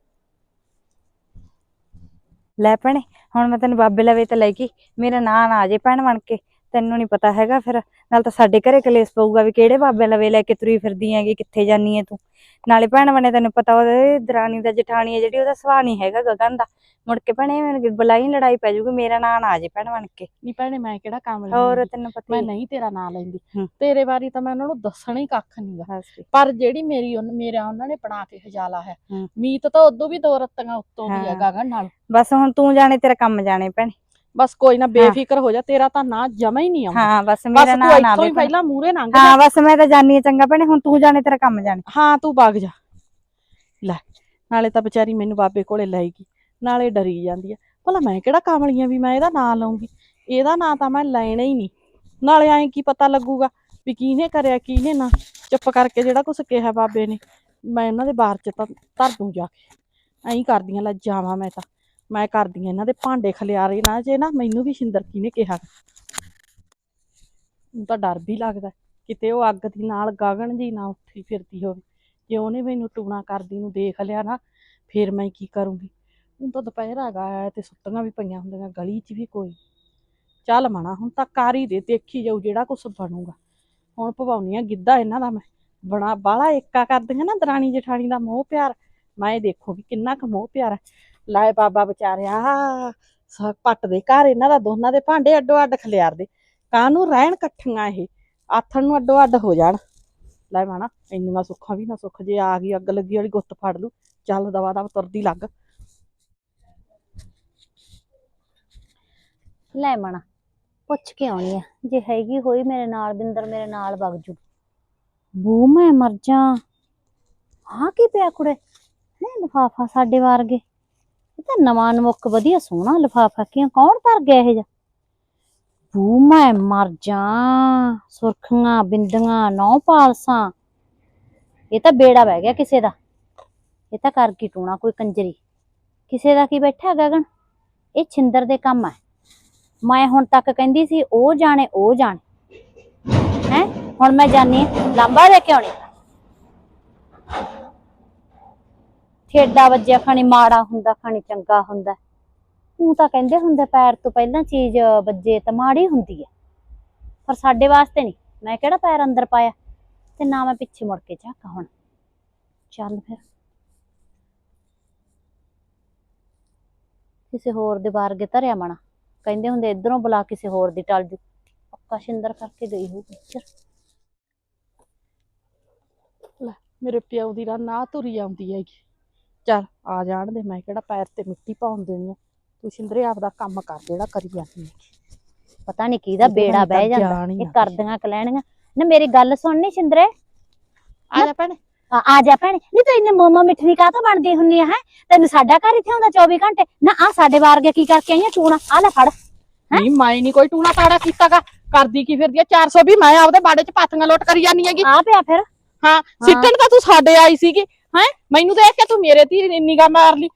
ਲੈ ਭੈਣੇ, ਹੁਣ ਮੈਂ ਤੈਨੂੰ ਬਾਬੇ ਲਵੇ ਤੇ ਲੈ ਗਈ। ਮੇਰਾ ਨਾਂ ਨਾ ਆ ਜੇ ਭੈਣ ਬਣ ਕੇ। ਤੈਨੂੰ ਨਹੀਂ ਪਤਾ ਹੈਗਾ ਫਿਰ ਨਾਲ ਤਾਂ ਸਾਡੇ ਘਰੇ ਕਲੇਸ਼ ਪਊਗਾ ਵੀ ਕਿਹੜੇ ਬਾਬੇ ਲਵੇ ਲੈ ਕੇ ਤੁਰੀ ਫਿਰਦੀ ਹੈਗੀ ਕਿੱਥੇ ਜਾਨੀ ਹੈ ਤੂੰ? ਨਾਲੇ ਭੈਣ ਬਣੇ ਤੈਨੂੰ ਪਤਾ ਉਹਦੇ ਦਰਾਣੀ ਦਾ ਜਠਾਣੀ ਹੈ ਜਿਹੜੀ ਉਹਦਾ ਸੁਭਾਅ ਨਹੀਂ ਹੈਗਾ ਗਗਨ ਦਾ। ਮੁੜ ਕੇ ਭੈਣੇ ਮੈਨੂੰ ਬੁਲਾਈ ਲੜਾਈ ਪੈ ਜਾਊਗੀ ਮੇਰਾ ਨਾਂ ਨਾ ਆ ਜੇ ਭੈਣ ਬਣ ਕੇ। ਨਹੀਂ ਭੈਣੇ ਮੈਂ ਕਿਹੜਾ ਕੰਮ ਹੋਰ ਲੈਂਦੀ ਤੈਨੂੰ ਪਤਾ ਮੈਂ ਨਹੀਂ ਤੇਰਾ ਨਾਂ ਲੈਂਦੀ। ਤੇਰੇ ਬਾਰੇ ਤਾਂ ਮੈਂ ਉਹਨਾਂ ਨੂੰ ਦੱਸਣਾ ਹੀ ਕੱਖ ਨਹੀਂਗਾ। ਪਰ ਜਿਹੜੀ ਮੇਰੀ ਮੇਰਾ ਉਹਨਾਂ ਨੇ ਬਣਾ ਕੇ ਹਜਾਲਾ ਹੈ। ਮੀਤ ਤਾਂ ਉਦੋਂ ਵੀ ਦੋ ਰੱਤੀਆਂ ਉੱਤੋਂ ਦੀ ਹਾਂ। ਗਗਨ ਨਾਲ। ਬਸ ਹੁਣ ਤੂੰ ਜਾਣੇ ਤੇਰਾ ਕੰਮ ਜਾਣੇ ਭੈਣੇ। ਬਸ ਕੋਈ ਨਾ ਬੇਫਿਕਰ ਹੋ ਜਾ ਤੇਰਾ ਤਾਂ ਨਾਂ ਜਮਾ ਹੀ ਨਹੀਂ ਆਉਂਦਾ। ਹਾਂ ਬਸ ਮੇਰਾ ਨਾਂ ਨਾ ਆਵੇ ਹੀ ਭੈਣੇ। ਪਹਿਲਾਂ ਮੂਰੇ ਲੰਘ ਜਾ। ਹਾਂ ਬਸ ਮੈਂ ਤਾਂ ਜਾਣੀ ਆ ਚੰਗਾ ਭੈਣੇ ਹੁਣ ਤੂੰ ਜਾਣੇ ਤੇਰਾ ਕੰਮ ਜਾਣੇ। ਹਾਂ ਤੂੰ ਵਗ ਜਾ। ਲੈ ਨਾਲੇ ਤਾਂ ਵਿਚਾਰੀ ਮੈਨੂੰ ਬਾਬੇ ਕੋਲੇ ਲਾਏਗੀ ਨਾਲੇ ਡਰੀ ਜਾਂਦੀ ਹੈ ਭਲਾ ਮੈਂ ਕਿਹੜਾ ਕਾਮਲੀ ਆ ਵੀ ਮੈਂ ਇਹਦਾ ਨਾਂ ਲਵਾਂਗੀ ਇਹਦਾ ਨਾਂ ਤਾਂ ਮੈਂ ਲੈਣਾ ਹੀ ਨਹੀਂ। ਨਾਲੇ ਐਂ ਕੀ ਪਤਾ ਲੱਗੂਗਾ ਵੀ ਕਿਹਨੇ ਕਰਿਆ ਕਿਹਨੇ ਨਾ। ਚੁੱਪ ਕਰਕੇ ਜਿਹੜਾ ਕੁਛ ਕਿਹਾ ਬਾਬੇ ਨੇ ਮੈਂ ਇਹਨਾਂ ਦੇ ਬਾਰ ਚ ਤਾਂ ਧਰ ਦੂੰ ਜਾ ਕੇ। ਐਂ ਕਰਦੀਆਂ ਲੈ ਜਾਵਾਂ ਮੈਂ ਤਾਂ। ਮੈਂ ਕਰਦੀਆਂ ਇਹਨਾਂ ਦੇ ਭਾਂਡੇ ਖਲਿਆਰੇ ਨਾ, ਜੇ ਨਾ ਮੈਨੂੰ ਵੀ ਸ਼ਿੰਦਰ ਕਿਹਨੇ ਕਿਹਾ। ਮੈਨੂੰ ਤਾਂ ਡਰ ਵੀ ਲੱਗਦਾ, ਕਿਤੇ ਉਹ ਅੱਗ ਦੀ ਨਾਲ ਗਗਨ ਜੀ ਨਾ ਉੱਠੀ ਫਿਰਦੀ ਹੋਵੇ। ਜੇ ਉਹਨੇ ਮੈਨੂੰ ਟੂਣਾ ਕਰਦੀ ਨੂੰ ਦੇਖ ਲਿਆ ਨਾ, ਫਿਰ ਮੈਂ ਕੀ ਕਰੂੰਗੀ? ਹੁਣ ਤਾਂ ਦੁਪਹਿਰ ਹੈਗਾ ਹੈ ਤੇ ਸੁੱਤੀਆਂ ਵੀ ਪਈਆਂ ਹੁੰਦੀਆਂ, ਗਲੀ 'ਚ ਵੀ ਕੋਈ। ਚੱਲ ਮਣਾ ਹੁਣ ਤਾਂ ਕਰ ਹੀ ਦੇ, ਦੇਖੀ ਜਾਊ ਜਿਹੜਾ ਕੁਛ ਬਣੂਗਾ। ਹੁਣ ਭਵਾਉਣੀ ਆ ਗਿੱਧਾ ਇਹਨਾਂ ਦਾ ਮੈਂ। ਬਣਾ ਬਾਲਾ ਏਕਾ ਕਰਦੀਆਂ ਨਾ ਦਰਾਣੀ ਜਠਾਣੀ ਦਾ ਮੋਹ ਪਿਆਰ। ਮੈਂ ਇਹ ਦੇਖੋ ਵੀ ਕਿੰਨਾ ਕੁ ਮੋਹ ਪਿਆਰ ਹੈ। ਲਾਏ ਬਾਬਾ ਵਿਚਾਰਿਆ ਸ- ਪੱਟ ਦੇ ਘਰ ਇਹਨਾਂ ਦਾ, ਦੋਨਾਂ ਦੇ ਭਾਂਡੇ ਅੱਡੋ ਅੱਡ ਖਲਿਆਰ ਦੇ। ਕਾਹਨੂੰ ਰਹਿਣ ਇਕੱਠੀਆਂ ਇਹ, ਆਥਣ ਨੂੰ ਅੱਡੋ ਅੱਡ ਹੋ ਜਾਣ। ਲੈ ਮਾਣਾ ਇੰਨੀਆਂ ਸੁੱਖਾਂ, ਵੀ ਨਾ ਸੁੱਖ, ਜੇ ਆ ਗਈ ਅੱਗ ਲੱਗੀ ਵਾਲੀ ਗੁੱਤ ਫੜ ਲੂ ਚੱਲ ਦਵਾ ਦਵਾ ਤੁਰਦੀ ਲੱਗ। ਲੈ ਮਾਣਾ, ਪੁੱਛ ਕੇ ਆਉਣੀ ਆ, ਜੇ ਹੈਗੀ ਹੋਈ ਮੇਰੇ ਨਾਲ, ਬਿੰਦਰ ਮੇਰੇ ਨਾਲ ਵਗ ਜੂ। ਬੂ, ਮੈਂ ਮਰ ਜਾ। ਹਾਂ ਕੀ ਪਿਆ ਕੁੜੇ ਹੈ ਲਫਾਫਾ ਸਾਡੇ ਵਾਰਗੇ। ਤਾਂ ਨਵਾਂ ਨਮੁੱਕ ਵਧੀਆ ਸੋਹਣਾ ਲਫਾਫਾ ਕਿਉਂ? ਕੌਣ ਧਰ ਗਿਆ ਇਹ ਜਾ ਬੂ ਮੈਂ ਮਰ ਜਾ ਸੁਰਖੀਆਂ, ਬਿੰਦੀਆਂ ਨੌ ਪਾਲਸਾਂ। ਇਹ ਤਾਂ ਬੇੜਾ ਬਹਿ ਗਿਆ ਕਿਸੇ ਦਾ। ਇਹ ਤਾਂ ਕਰ ਕੀ ਟੂਣਾ, ਕੋਈ ਕੰਜਰੀ। ਕਿਸੇ ਦਾ ਕੀ ਬੈਠਾ ਗਗਨ? ਇਹ ਛਿੰਦਰ ਦੇ ਕੰਮ ਹੈ। ਮੈਂ ਹੁਣ ਤੱਕ ਕਹਿੰਦੀ ਸੀ, ਉਹ ਜਾਣੇ ਉਹ ਜਾਣੇ। ਹੈ? ਹੁਣ ਮੈਂ ਜਾਣੀ ਲਾਂਬਾ ਲੈ ਕੇ ਆਉਣੀ। ਠੇਡਾ ਵੱਜਿਆ, ਖਾਣੀ ਮਾੜਾ ਹੁੰਦਾ, ਖਾਣੀ ਚੰਗਾ ਹੁੰਦਾ। ਉਹ ਤਾਂ ਕਹਿੰਦੇ ਹੁੰਦੇ, ਪੈਰ ਤੋਂ ਪਹਿਲਾਂ ਚੀਜ਼ ਵੱਜੇ ਤਾਂ ਮਾੜੀ ਹੁੰਦੀ ਹੈ। ਪਰ ਸਾਡੇ ਵਾਸਤੇ ਨਹੀਂ। ਮੈਂ ਕਿਹੜਾ ਪੈਰ ਅੰਦਰ ਪਾਇਆ? ਤੇ ਨਾ ਮੈਂ ਪਿੱਛੇ ਮੁੜ ਕੇ ਝਾਕਾਂ ਹੁਣ। ਚੱਲ ਫਿਰ। ਕਿਸੇ ਹੋਰ ਦੇ ਬਾਰਗੇ ਧਰਿਆ ਮਣਾ। ਕਹਿੰਦੇ ਹੁੰਦੇ, ਇਧਰੋਂ ਬੁਲਾ ਕਿਸੇ ਹੋਰ ਦੀ ਟਲ ਜੂ। ਪੱਕਾ ਸ਼ਿੰਦਰ ਕਰਕੇ ਗਈ ਹੋਊ ਪਿਕਚਰ ਮੇਰੇ ਪਿਓ ਦੀ ਰਾਂ ਨਾ ਤੁਰੀ ਆਉਂਦੀ ਹੈਗੀ। ਚੱਲ ਆ ਜਾਣ ਦੇ ਮੈਂ ਕਿਹੜਾ ਪੈਰ ਤੇ ਮਿੱਟੀ ਪਾਉਣ ਦੇਣੀ ਆ। ਤੂੰ ਸ਼ਿੰਦਰੇ ਆਪਦਾ ਕੰਮ ਕਰ ਜਿਹੜਾ ਕਰੀ ਜਾਂਦੀ ਹੈ ਪਤਾ ਨਹੀਂ ਕਿਹਦਾ ਬੇੜਾ ਬਹਿ ਜਾਂਦਾ ਇਹ ਕਰਦੀਆਂ ਕਲੈਣੀਆਂ। ਨਾ ਮੇਰੀ ਗੱਲ ਸੁਣਨੀ ਸ਼ਿੰਦਰੇ? ਆ ਜਾ ਭੈਣੇ। ਆ ਆ ਜਾ ਭੈਣੇ। ਨਹੀਂ ਤੂੰ ਇੰਨੇ ਮੋਮੋ ਮਿੱਠੀ ਕਾਹ ਤੋਂ ਬਣਦੀ ਹੁੰਨੀ ਆ ਹੈ? ਤੈਨੂੰ ਸਾਡਾ ਘਰ ਇੱਥੇ ਹੁੰਦਾ 24 ਘੰਟੇ। ਨਾ ਆ ਸਾਡੇ ਵਾਰਗੇ ਕੀ ਕਰਕੇ ਆਈਆਂ ਟੂਣਾ ਆ ਲੈ ਫੜ। ਨਹੀਂ ਮੈਂ ਨਹੀਂ ਕੋਈ ਟੂਣਾ ਤਾੜਾ ਕੀਤਾਗਾ। ਕਰਦੀ ਕੀ ਫਿਰਦੀ ਆ? 400 ਵੀ ਮੈਂ ਆਪਦੇ ਬਾੜੇ 'ਚ ਪਾਥੀਆਂ ਲੋਟ ਕਰੀ ਜਾਂਦੀ ਹੈਗੀ। ਆ ਪਿਆ ਫਿਰ। ਹਾਂ। ਸਿੱਟਣ ਤਾਂ ਤੂੰ ਸਾਡੇ ਆਈ ਸੀਗੀ। ਹੈ? ਮੈਨੂੰ ਦੇਖ ਕੇ ਤੂੰ ਮੇਰੇ ਤੇ ਨਿਗਾਹ ਮਾਰ ਲਈ।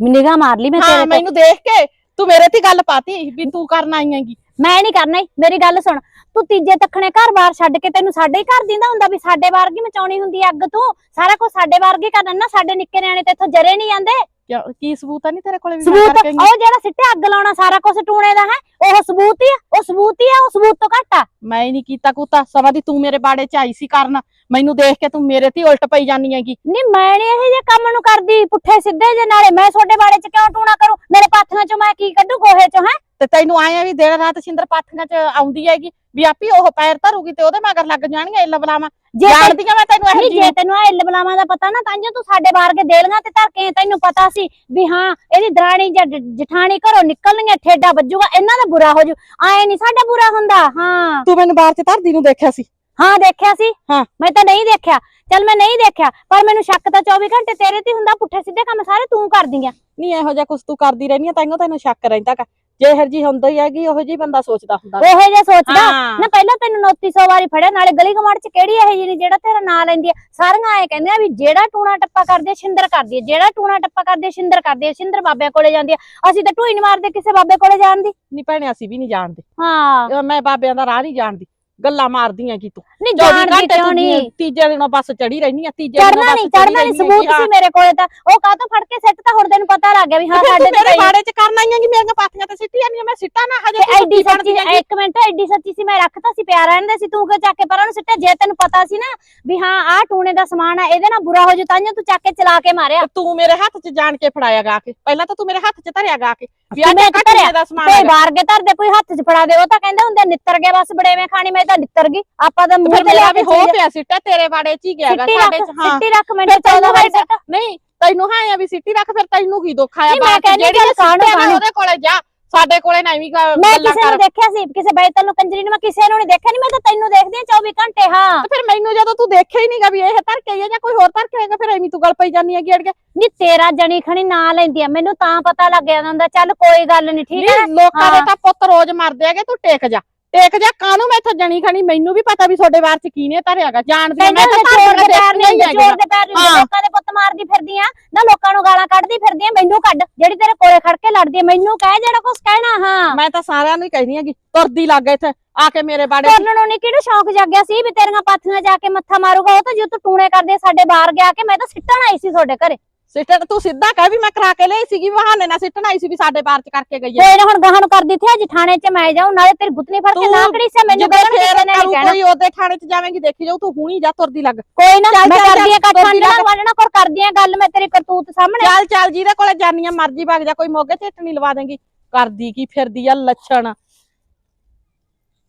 ਨਿਗਾਹ ਮਾਰ ਲਈ ਮੈਂ ਹਾਂ ਤੇਰੇ ਤੇ। ਮੈਨੂੰ ਦੇਖ ਕੇ ਤੂੰ ਮੇਰੇ ਤੇ ਗੱਲ ਪਾਤੀ ਵੀ ਤੂੰ ਕਰਨ ਆਈ ਹੈਗੀ। ਮੈਂ ਨਹੀਂ ਕਰਨਾ ਮੇਰੀ ਗੱਲ ਸੁਣ। ਤੂੰ ਤੀਜੇ ਤੱਖਣੇ ਘਰ-ਬਾਰ ਛੱਡ ਕੇ ਤੈਨੂੰ ਸਾਡੇ ਹੀ ਘਰ ਦਿੰਦਾ ਹੁੰਦਾ ਵੀ ਸਾਡੇ ਵਰਗੀ ਮਚਾਉਣੀ ਹੁੰਦੀ ਅੱਗ ਤੂੰ? ਸਾਰਾ ਕੁਝ ਸਾਡੇ ਵਰਗੇ ਕਰਨ ਨਾ ਸਾਡੇ ਨਿੱਕੇ ਨਿਆਣੇ ਤੇ ਇੱਥੋਂ ਜਰੇ ਨਹੀਂ ਜਾਂਦੇ। ਕੀ ਸਬੂਤ ਆ ਨਹੀਂ ਤੇਰੇ ਕੋਲੇ ਵੀ ਮੈਂ ਸਬੂਤ ਕਰਕੇ ਆਈ ਹਾਂ? ਉਹ ਜਿਹੜਾ ਸਿੱਟੇ ਅੱਗ ਲਾਉਣਾ ਸਾਰਾ ਕੁਝ ਟੂਣੇ ਦਾ ਹੈ ਉਹ ਸਬੂਤ ਹੀ ਆ ਉਹ ਸਬੂਤ ਹੀ ਆ ਉਹ ਸਬੂਤ ਤੋਂ ਘੱਟ ਆ। ਮੈਂ ਹੀ ਨਹੀਂ ਕੀਤਾ ਕੁਤਾ। ਸਵਾ ਦੀ ਤੂੰ ਮੇਰੇ ਬਾੜੇ 'ਚ ਆਈ ਸੀ ਕਰਨ। ਮੈਨੂੰ ਦੇਖ ਕੇ ਤੂੰ ਮੇਰੇ ਤੇ ਹੀ ਉਲਟ ਪਈ ਜਾਨੀ ਹੈਗੀ। ਨਹੀਂ ਮੈਂ ਨੀ ਇਹ ਜੇ ਕੰਮ ਨੂੰ ਕਰਦੀ ਪੁੱਠੇ ਸਿੱਧੇ ਜੇ ਨਾਲੇ ਮੈਂ ਤੁਹਾਡੇ ਬਾੜੇ 'ਚ ਕਿਉਂ ਟੂਣਾ ਕਰੂੰ? ਮੇਰੇ ਪਾਥੀਆਂ 'ਚੋਂ ਮੈਂ ਕੀ ਕੱਢੂ? ਗੋਹੇ 'ਚੋਂ ਹੈ? ਤੇ ਤੈਨੂੰ ਆਇਆ ਵੀ ਦਿਨ ਰਾਤ ਸਿੰਦਰ ਪਾਥੀਆਂ 'ਚ ਆਉਂਦੀ ਹੈਗੀ ਵੀ ਆਪੀ ਉਹ ਪੈਰ ਧਰੂਗੀ ਤੇ ਉਹਦੇ ਮਗਰ ਲੱਗ ਜਾਣਗੀਆਂ ਇੱਲ ਬਲਾਵਾਂ। ਜੇ ਜਾਣਦੀਆਂ ਮੈਂ ਤੈਨੂੰ ਇਹ ਜੇ ਤੈਨੂੰ ਆ ਇੱਲ ਬਲਾਵਾਂ ਦਾ ਪਤਾ ਨਾ ਤਾਂ ਜੋ ਤੂੰ ਸਾਡੇ ਬਾਰਗੇ ਦੇਲੀਆਂ ਤੇ ਧਰ ਕੇ ਤੈਨੂੰ ਪਤਾ ਸੀ ਵੀ ਹਾਂ ਇਹਦੀ ਦਰਾਣੀ ਜਾਂ ਜਠਾਣੀ ਘਰੋਂ ਨਿਕਲਣਗੇ ਠੇਡਾ ਵੱਜੂਗਾ ਇਹਨਾਂ ਦਾ ਬੁਰਾ ਹੋ ਜੂ। ਆਏ ਨਹੀਂ ਸਾਡਾ ਬੁਰਾ ਹੁੰਦਾ ਹਾਂ। ਤੂੰ ਮੈਨੂੰ ਬਾਹਰ 'ਚ ਧਰਦੀ ਨੂੰ ਦੇਖਿਆ ਸੀ। ਹਾਂ ਦੇਖਿਆ ਸੀ। ਹਾਂ। ਮੈਂ ਤਾਂ ਨਹੀਂ ਦੇਖਿਆ। ਚੱਲ ਮੈਂ ਨਹੀਂ ਦੇਖਿਆ ਪਰ ਮੈਨੂੰ ਸ਼ੱਕ ਤਾਂ 24 ਘੰਟੇ ਤੇਰੇ ਤੇ ਹੁੰਦਾ ਪੁੱਠੇ ਸਿੱਧੇ ਕੰਮ ਸਾਰੇ ਤੂੰ ਕਰਦੀ ਆ। ਨਹੀਂ ਇਹੋ ਜਿਹਾ ਕੁਛ ਤੂੰ ਕਰਦੀ ਰਹਿਨੀ ਆ ਤੈਨੂੰ ਤੈਨੂੰ ਸ਼ੱਕ ਰਹਿੰਦਾਗਾ ਜੇ ਹਰ ਜੀ ਹੁੰਦਾ ਹੀ ਹੈਗੀ ਉਹੋ ਜੀ ਬੰਦਾ ਸੋਚਦਾ ਹੁੰਦਾ। ਉਹੋ ਜਿਹਾ ਸੋਚਦਾ? ਹਾਂ। ਨਾ ਪਹਿਲਾਂ ਤੈਨੂੰ 2900 ਵਾਰੀ ਫੜਿਆ ਨਾਲੇ ਗਲੀ ਕਮਾੜ ਚ ਕਿਹੜੀ ਇਹ ਜਿਹੀ ਨੀ ਜਿਹੜਾ ਤੇਰਾ ਨਾਂ ਲੈਂਦੀ ਆ? ਸਾਰੀਆਂ ਐ ਕਹਿੰਦੀਆਂ ਵੀ ਜਿਹੜਾ ਟੂਣਾ ਟੱਪਾ ਕਰਦੀ ਆ ਸ਼ਿੰਦਰ ਕਰਦੀ ਆ। ਜਿਹੜਾ ਟੂਣਾ ਟੱਪਾ ਕਰਦੀ ਆ ਸ਼ਿੰਦਰ ਕਰਦੀ ਆ। ਸ਼ਿੰਦਰ ਬਾਬਿਆਂ ਕੋਲੇ ਜਾਂਦੀ ਆ। ਅਸੀਂ ਤਾਂ ਢੂਈ ਨੀ ਮਾਰਦੇ ਕਿਸੇ ਬਾਬੇ ਕੋਲੇ ਜਾਣ ਦੀ। ਨਹੀਂ ਭੈਣੇ ਅਸੀਂ ਵੀ ਨਹੀਂ ਜਾਣਦੇ। ਹਾਂ। ਅਹ ਮੈਂ ਬਾਬਿਆਂ ਦਾ ਰਾਹ ਨਹੀਂ ਜਾਣਦੀ। ਗੱਲਾਂ ਮਾਰਦੀਆਂ ਕੀ ਤੂੰ? ਨਹੀਂ 24 ਜਾਣਦੀ ਕਿਉਂ ਤੂੰ ਨਹੀਂ? ਤੀਜੇ ਦਿਨੋਂ ਬੱਸ ਚੜੀ ਰਹਿਨੀ ਆ ਤੀਜੇ ਦਿਨੋਂ ਚੜਨਾ ਬੱਸ ਚੜਨਾ ਨਹੀਂ ਸਬੂਤ ਸੀ ਮੇਰੇ ਕੋਲੇ ਤਾਂ। ਉਹ ਕਾਹ ਤੋਂ ਫੜ ਕੇ ਸਿੱਟ ਤਾਂ ਹੁਣ ਤੈਨੂੰ ਪਤਾ ਲੱਗ ਗਿਆ ਵੀ ਹਾਂ ਤੇ ਸਾਡੇ ਤੂੰ ਮੇਰੇ ਤੇ ਬਾੜੇ ਚ ਕਰਨ ਆਈਆਂ ਕਿ ਮੇਰੀਆਂ ਪਾਥੀਆਂ ਤੇ ਸਿੱਟੀਆਂ ਨਹੀਂ ਮੈਂ ਸਿੱਟਾਂ ਨਾ ਹਜੇ ਤੂੰ ਐਡੀ ਸੱਚੀ। ਇੱਕ ਮਿੰਟ ਐਡੀ ਸੱਚੀ ਸੀ ਮੈਂ ਰੱਖਤਾ ਸੀ ਪਿਆ ਰਹਿੰਦੇ ਸੀ ਤੂੰ ਕਿਉਂ ਚੱਕ ਕੇ ਪਰਾਂ ਨੂੰ ਸਿੱਟਿਆ? ਜੇ ਤੈਨੂੰ ਪਤਾ ਸੀ ਨਾ ਵੀ ਹਾਂ ਆਹ ਟੂਣੇ ਦਾ ਸਮਾਨ ਆ ਇਹਦੇ ਨਾਲ ਬੁਰਾ ਹੋ ਜੂ ਤਾਂ ਤੂੰ ਚੱਕ ਕੇ ਚਲਾ ਕੇ ਮਾਰਿਆ। ਤੇ ਤੂੰ ਮੇਰੇ ਹੱਥ 'ਚ ਜਾਣ ਕੇ ਫੜਾਇਆ ਗਾ ਕੇ। ਪਹਿਲਾਂ ਤਾਂ ਤੂੰ ਮੇਰੇ ਹੱਥ 'ਚ ਧਰਿਆ ਗਾ ਕੇ ਵੀ ਆਹ ਧਰਿਆ? ਦਾ ਸਮਾਨ ਹੈਗਾ। ਬਾਹਰ ਕੇ ਧਰਦੇ ਕੋਈ ਹੱਥ 'ਚ ਫੜਾ ਦੇ ਉਹ ਤਾਂ ਕਹਿੰਦੇ ਹੁੰਦੇ ਨਿੱਤਰ ਗਏ ਬਸ ਬੜੇਵੇਂ ਖਾਣੀ ਮੈਂ ਤਾਂ ਨਿੱਤਰ ਗਈ ਆਪਾਂ ਤਾਂ ਮੂੰਹ ਫਿਰ ਤੇ ਲਿਆ ਮੇਰਾ ਕੇ ਵੀ ਹੋ ਪਿਆ ਸਿੱਟਾ ਤੇਰੇ ਬਾੜੇ 'ਚ ਹੀ ਗਿਆ ਗਾ ਸਿੱਟੀ ਸਾਡੇ ਰੱਖ 'ਚ ਹਾਂ। ਸਿੱਟੀ ਰੱਖ ਮੈਨੂੰ ਫਿਰ 14 ਤੈਨੂੰ ਵਾਰੀ ਹੈ ਸਿੱਟ ਨਹੀਂ ਤੈਨੂੰ ਹੈ ਆ ਵੀ ਸਿੱਟੀ ਰੱਖ ਫਿਰ ਤੈਨੂੰ ਕੀ ਦੁੱਖ ਆਇਆ? ਨਹੀਂ, ਮੈਂ ਬਾਅਦ 'ਚ? ਕਹਿੰਦੀ ਜਿਹੜੀ ਚੱਲ ਕਾਹਨੂੰ ਸਿੱਟਿਆ ਨਾ ਕਾਹਨੂੰ। ਉਹਦੇ ਕੋਲੇ ਜਾ ਸਾਡੇ ਕੋਲੇ ਨਾ ਐਵੇਂ ਗ- ਮੈਂ ਗੱਲਾਂ ਕਿਸੇ ਕਰ। ਨੂੰ ਦੇਖਿਆ ਸੀ ਕਿਸੇ ਬੈਤਲ ਨੂੰ ਕੰਜਰੀ ਨੂੰ ਮੈਂ ਕਿਸੇ ਨੂੰ ਨਹੀਂ ਦੇਖਿਆ ਨਹੀਂ ਮੈਂ ਤਾਂ ਤੈਨੂੰ ਦੇਖਦੀ ਆ 24 ਘੰਟੇ ਹਾਂ। ਤੇ ਫਿਰ ਮੈਨੂੰ ਜਦੋਂ ਤੂੰ ਦੇਖਿਆ ਹੀ ਨਹੀਂਗਾ ਵੀ ਇਹ ਧਰ ਕੇ ਆਈ ਜਾਂ ਕੋਈ ਹੋਰ ਧਰ ਕੇ ਆਏਗਾ ਫਿਰ ਐਵੇਂ ਤੂੰ ਗੱਲ ਪਈ ਜਾਨੀ ਹੈਗੀ ਅੜ ਕੇ ਨਹੀਂ ਤੇਰਾ ਜਣੀ ਖਣੀ ਨਾ ਲੈਂਦੀ ਆ ਮੈਨੂੰ ਤਾਂ ਪਤਾ ਲੱਗ ਜਾਂਦਾ ਹੁੰਦਾ ਚੱਲ ਕੋਈ ਗੱਲ ਨਹੀਂ ਠੀਕ ਹੈ ਲੋਕਾਂ ਦੇ ਹਾਂ। ਤਾਂ ਪੁੱਤ ਰੋਜ਼ ਮਰਦੇ ਹੈਗੇ ਤੂੰ ਟੇਕ ਜਾ। ਟੇਕ ਜਾ ਕਾਹਨੂੰ ਮੈਂ ਇੱਥੋਂ ਜਣੀ ਖਣੀ ਮੈਨੂੰ ਵੀ ਪਤਾ ਵੀ ਤੁਹਾਡੇ ਵਾਰ ਚ ਕੀ ਨੇ ਧਰਿਆਗਾ ਜਾਣਦੀ ਮੈਂ ਤਾਂ ਚੋਰ ਦੇ ਪੈਰ ਨਹੀਂ ਚੋਰ ਦੇ ਪੈਰ ਨਹੀਂ ਹਾਂ। ਲੋਕਾਂ ਦੇ ਪੁੱਤ ਮਾਰਦੀ ਫਿਰਦੀ ਆ। ਨਾ ਲੋਕਾਂ ਨੂੰ ਗਾਲਾਂ ਕੱਢਦੀ ਫਿਰਦੀ ਆ ਮੈਨੂੰ ਕੱਢ। ਜਿਹੜੀ ਤੇਰੇ ਕੋਲੇ ਖੜ ਕੇ ਲੜਦੀ ਆ ਮੈਨੂੰ ਕਹਿ ਜਿਹੜਾ ਕੁਛ ਕਹਿਣਾ ਹਾਂ। ਮੈਂ ਤਾਂ ਸਾਰਿਆਂ ਨੂੰ ਹੀ ਕਹਿੰਦੀ ਹੈਗੀ ਤੁਰਦੀ ਲੱਗ ਇੱਥੇ ਆ ਕੇ ਮੇਰੇ ਬਾੜੇ ਚ। ਤੋਰਨ ਨੂੰ ਨਹੀਂ ਕਿਹਨੂੰ ਸ਼ੌਂਕ ਜਾਗਿਆ ਸੀ ਵੀ ਤੇਰੀਆਂ ਪਾਥੀਆਂ ਜਾ ਕੇ ਮੱਥਾ ਮਾਰੂਗਾ ਉਹ ਤਾਂ ਜੇ ਤੂੰ ਟੂਣੇ ਕਰਦੇ ਸਾਡੇ ਬਾਹਰ ਗਿਆ ਕੇ ਮੈਂ ਤਾਂ ਸਿੱਟਣ ਆਈ ਸੀ ਤੁਹਾਡੇ ਘਰੇ। ਸਿੱਟਣ ਤੂੰ ਸਿੱਧਾ ਕਹਿ ਵੀ ਮੈਂ ਕਰਾ ਕੇ ਲਈ ਸੀਗੀ ਬਹਾਨੇ ਨਾਲ ਸਿੱਟਣ ਆਈ ਸੀ ਵੀ ਸਾਡੇ ਬਾਰ ਚ ਕਰਕੇ ਗਈ ਹੈ। ਨਾ ਹੁਣ ਗਾਹਾਂ ਨੂੰ ਕਰਦੀ ਥੇ ਅੱਜ ਥਾਣੇ 'ਚ ਮੈਂ ਜਾਉਂ ਨਾਲੇ ਤੇਰੀ ਗੁੱਤਨੀ ਫੜ ਕੇ ਨਾ ਕਰੀ ਸੀ ਮੈਨੂੰ ਫੇਰ ਕਿਸੇ ਨੇ ਨਹੀਂ ਕਹਿਣਾ। ਕੋਈ ਉਹਦੇ ਥਾਣੇ ਚ ਜਾਵੇਂਗੀ ਦੇਖੀ ਜਾਊ ਤੂੰ ਹੁਣੀ ਜਾ ਤੁਰਦੀ ਲੱਗ। ਕੋਈ ਨਾ ਮੈਂ ਕਰਦੀ ਆ ਤੁਰਦੀ ਨਾਲ। ਵਾਲਣਾ ਕੋਲ ਕਰਦੀ ਆ ਗੱਲ ਮੈਂ ਤੇਰੀ ਕਰਤੂਤ ਸਾਹਮਣੇ। ਚੱਲ ਚੱਲ ਜਿਹਦੇ ਕੋਲੇ ਜਾਨੀਆਂ ਮਰਜ਼ੀ ਵਗ ਜਾ ਕੋਈ ਮੋਗੇ ਤੇ ਟਣੀ ਲਵਾ ਦੇਂਗੀ। ਕਰਦੀ ਕੀ ਫਿਰਦੀ ਆ ਲੱਛਣ।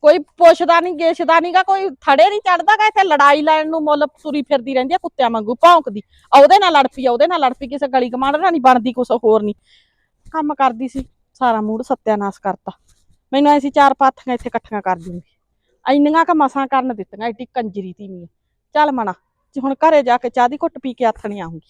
ਕੋਈ ਪੁੱਛਦਾ ਨਹੀਂ ਗੇਛਦਾ ਨਹੀਂਗਾ ਕੋਈ ਥੜੇ ਨਹੀਂ ਚੜਦਾਗਾ ਇੱਥੇ ਲੜਾਈ ਲੈਣ ਨੂੰ ਮੁੱਲ ਸੁਰੀ ਫਿਰਦੀ ਰਹਿੰਦੀ ਆ ਕੁੱਤਿਆਂ ਵਾਂਗੂ, ਭੌਂਕਦੀ। ਆ ਉਹਦੇ ਨਾਲ ਲੜ ਪਈ ਆ, ਉਹਦੇ ਨਾਲ ਲੜ ਪਈ, ਕਿਸੇ ਗਲੀ ਕਮਾਂਡ ਨਾਲ ਨਹੀਂ ਬਣਦੀ ਕੁਛ ਹੋਰ ਨਹੀਂ ਕੰਮ ਕਰਦੀ ਸੀ, ਸਾਰਾ ਮੂਡ ਸੱਤਿਆਨਾਸ਼ ਕਰਤਾ। ਮੈਨੂੰ ਐਸੀ ਚਾਰ ਪਾਥੀਆਂ ਇੱਥੇ ਇਕੱਠੀਆਂ ਕਰ ਦੂੰਗੀ ਇੰਨੀਆਂ ਕ ਮਸਾਂ ਕਰਨ ਦਿੱਤੀਆਂ ਏਡੀ ਕੰਜਰੀ ਤੀਵੀਂ ਚੱਲ ਮਣਾ ਜੇ ਹੁਣ ਘਰੇ ਜਾ ਕੇ ਚਾਹ ਦੀ ਘੁੱਟ ਪੀ ਕੇ ਆਥਣੀ ਆਉਂਗੀ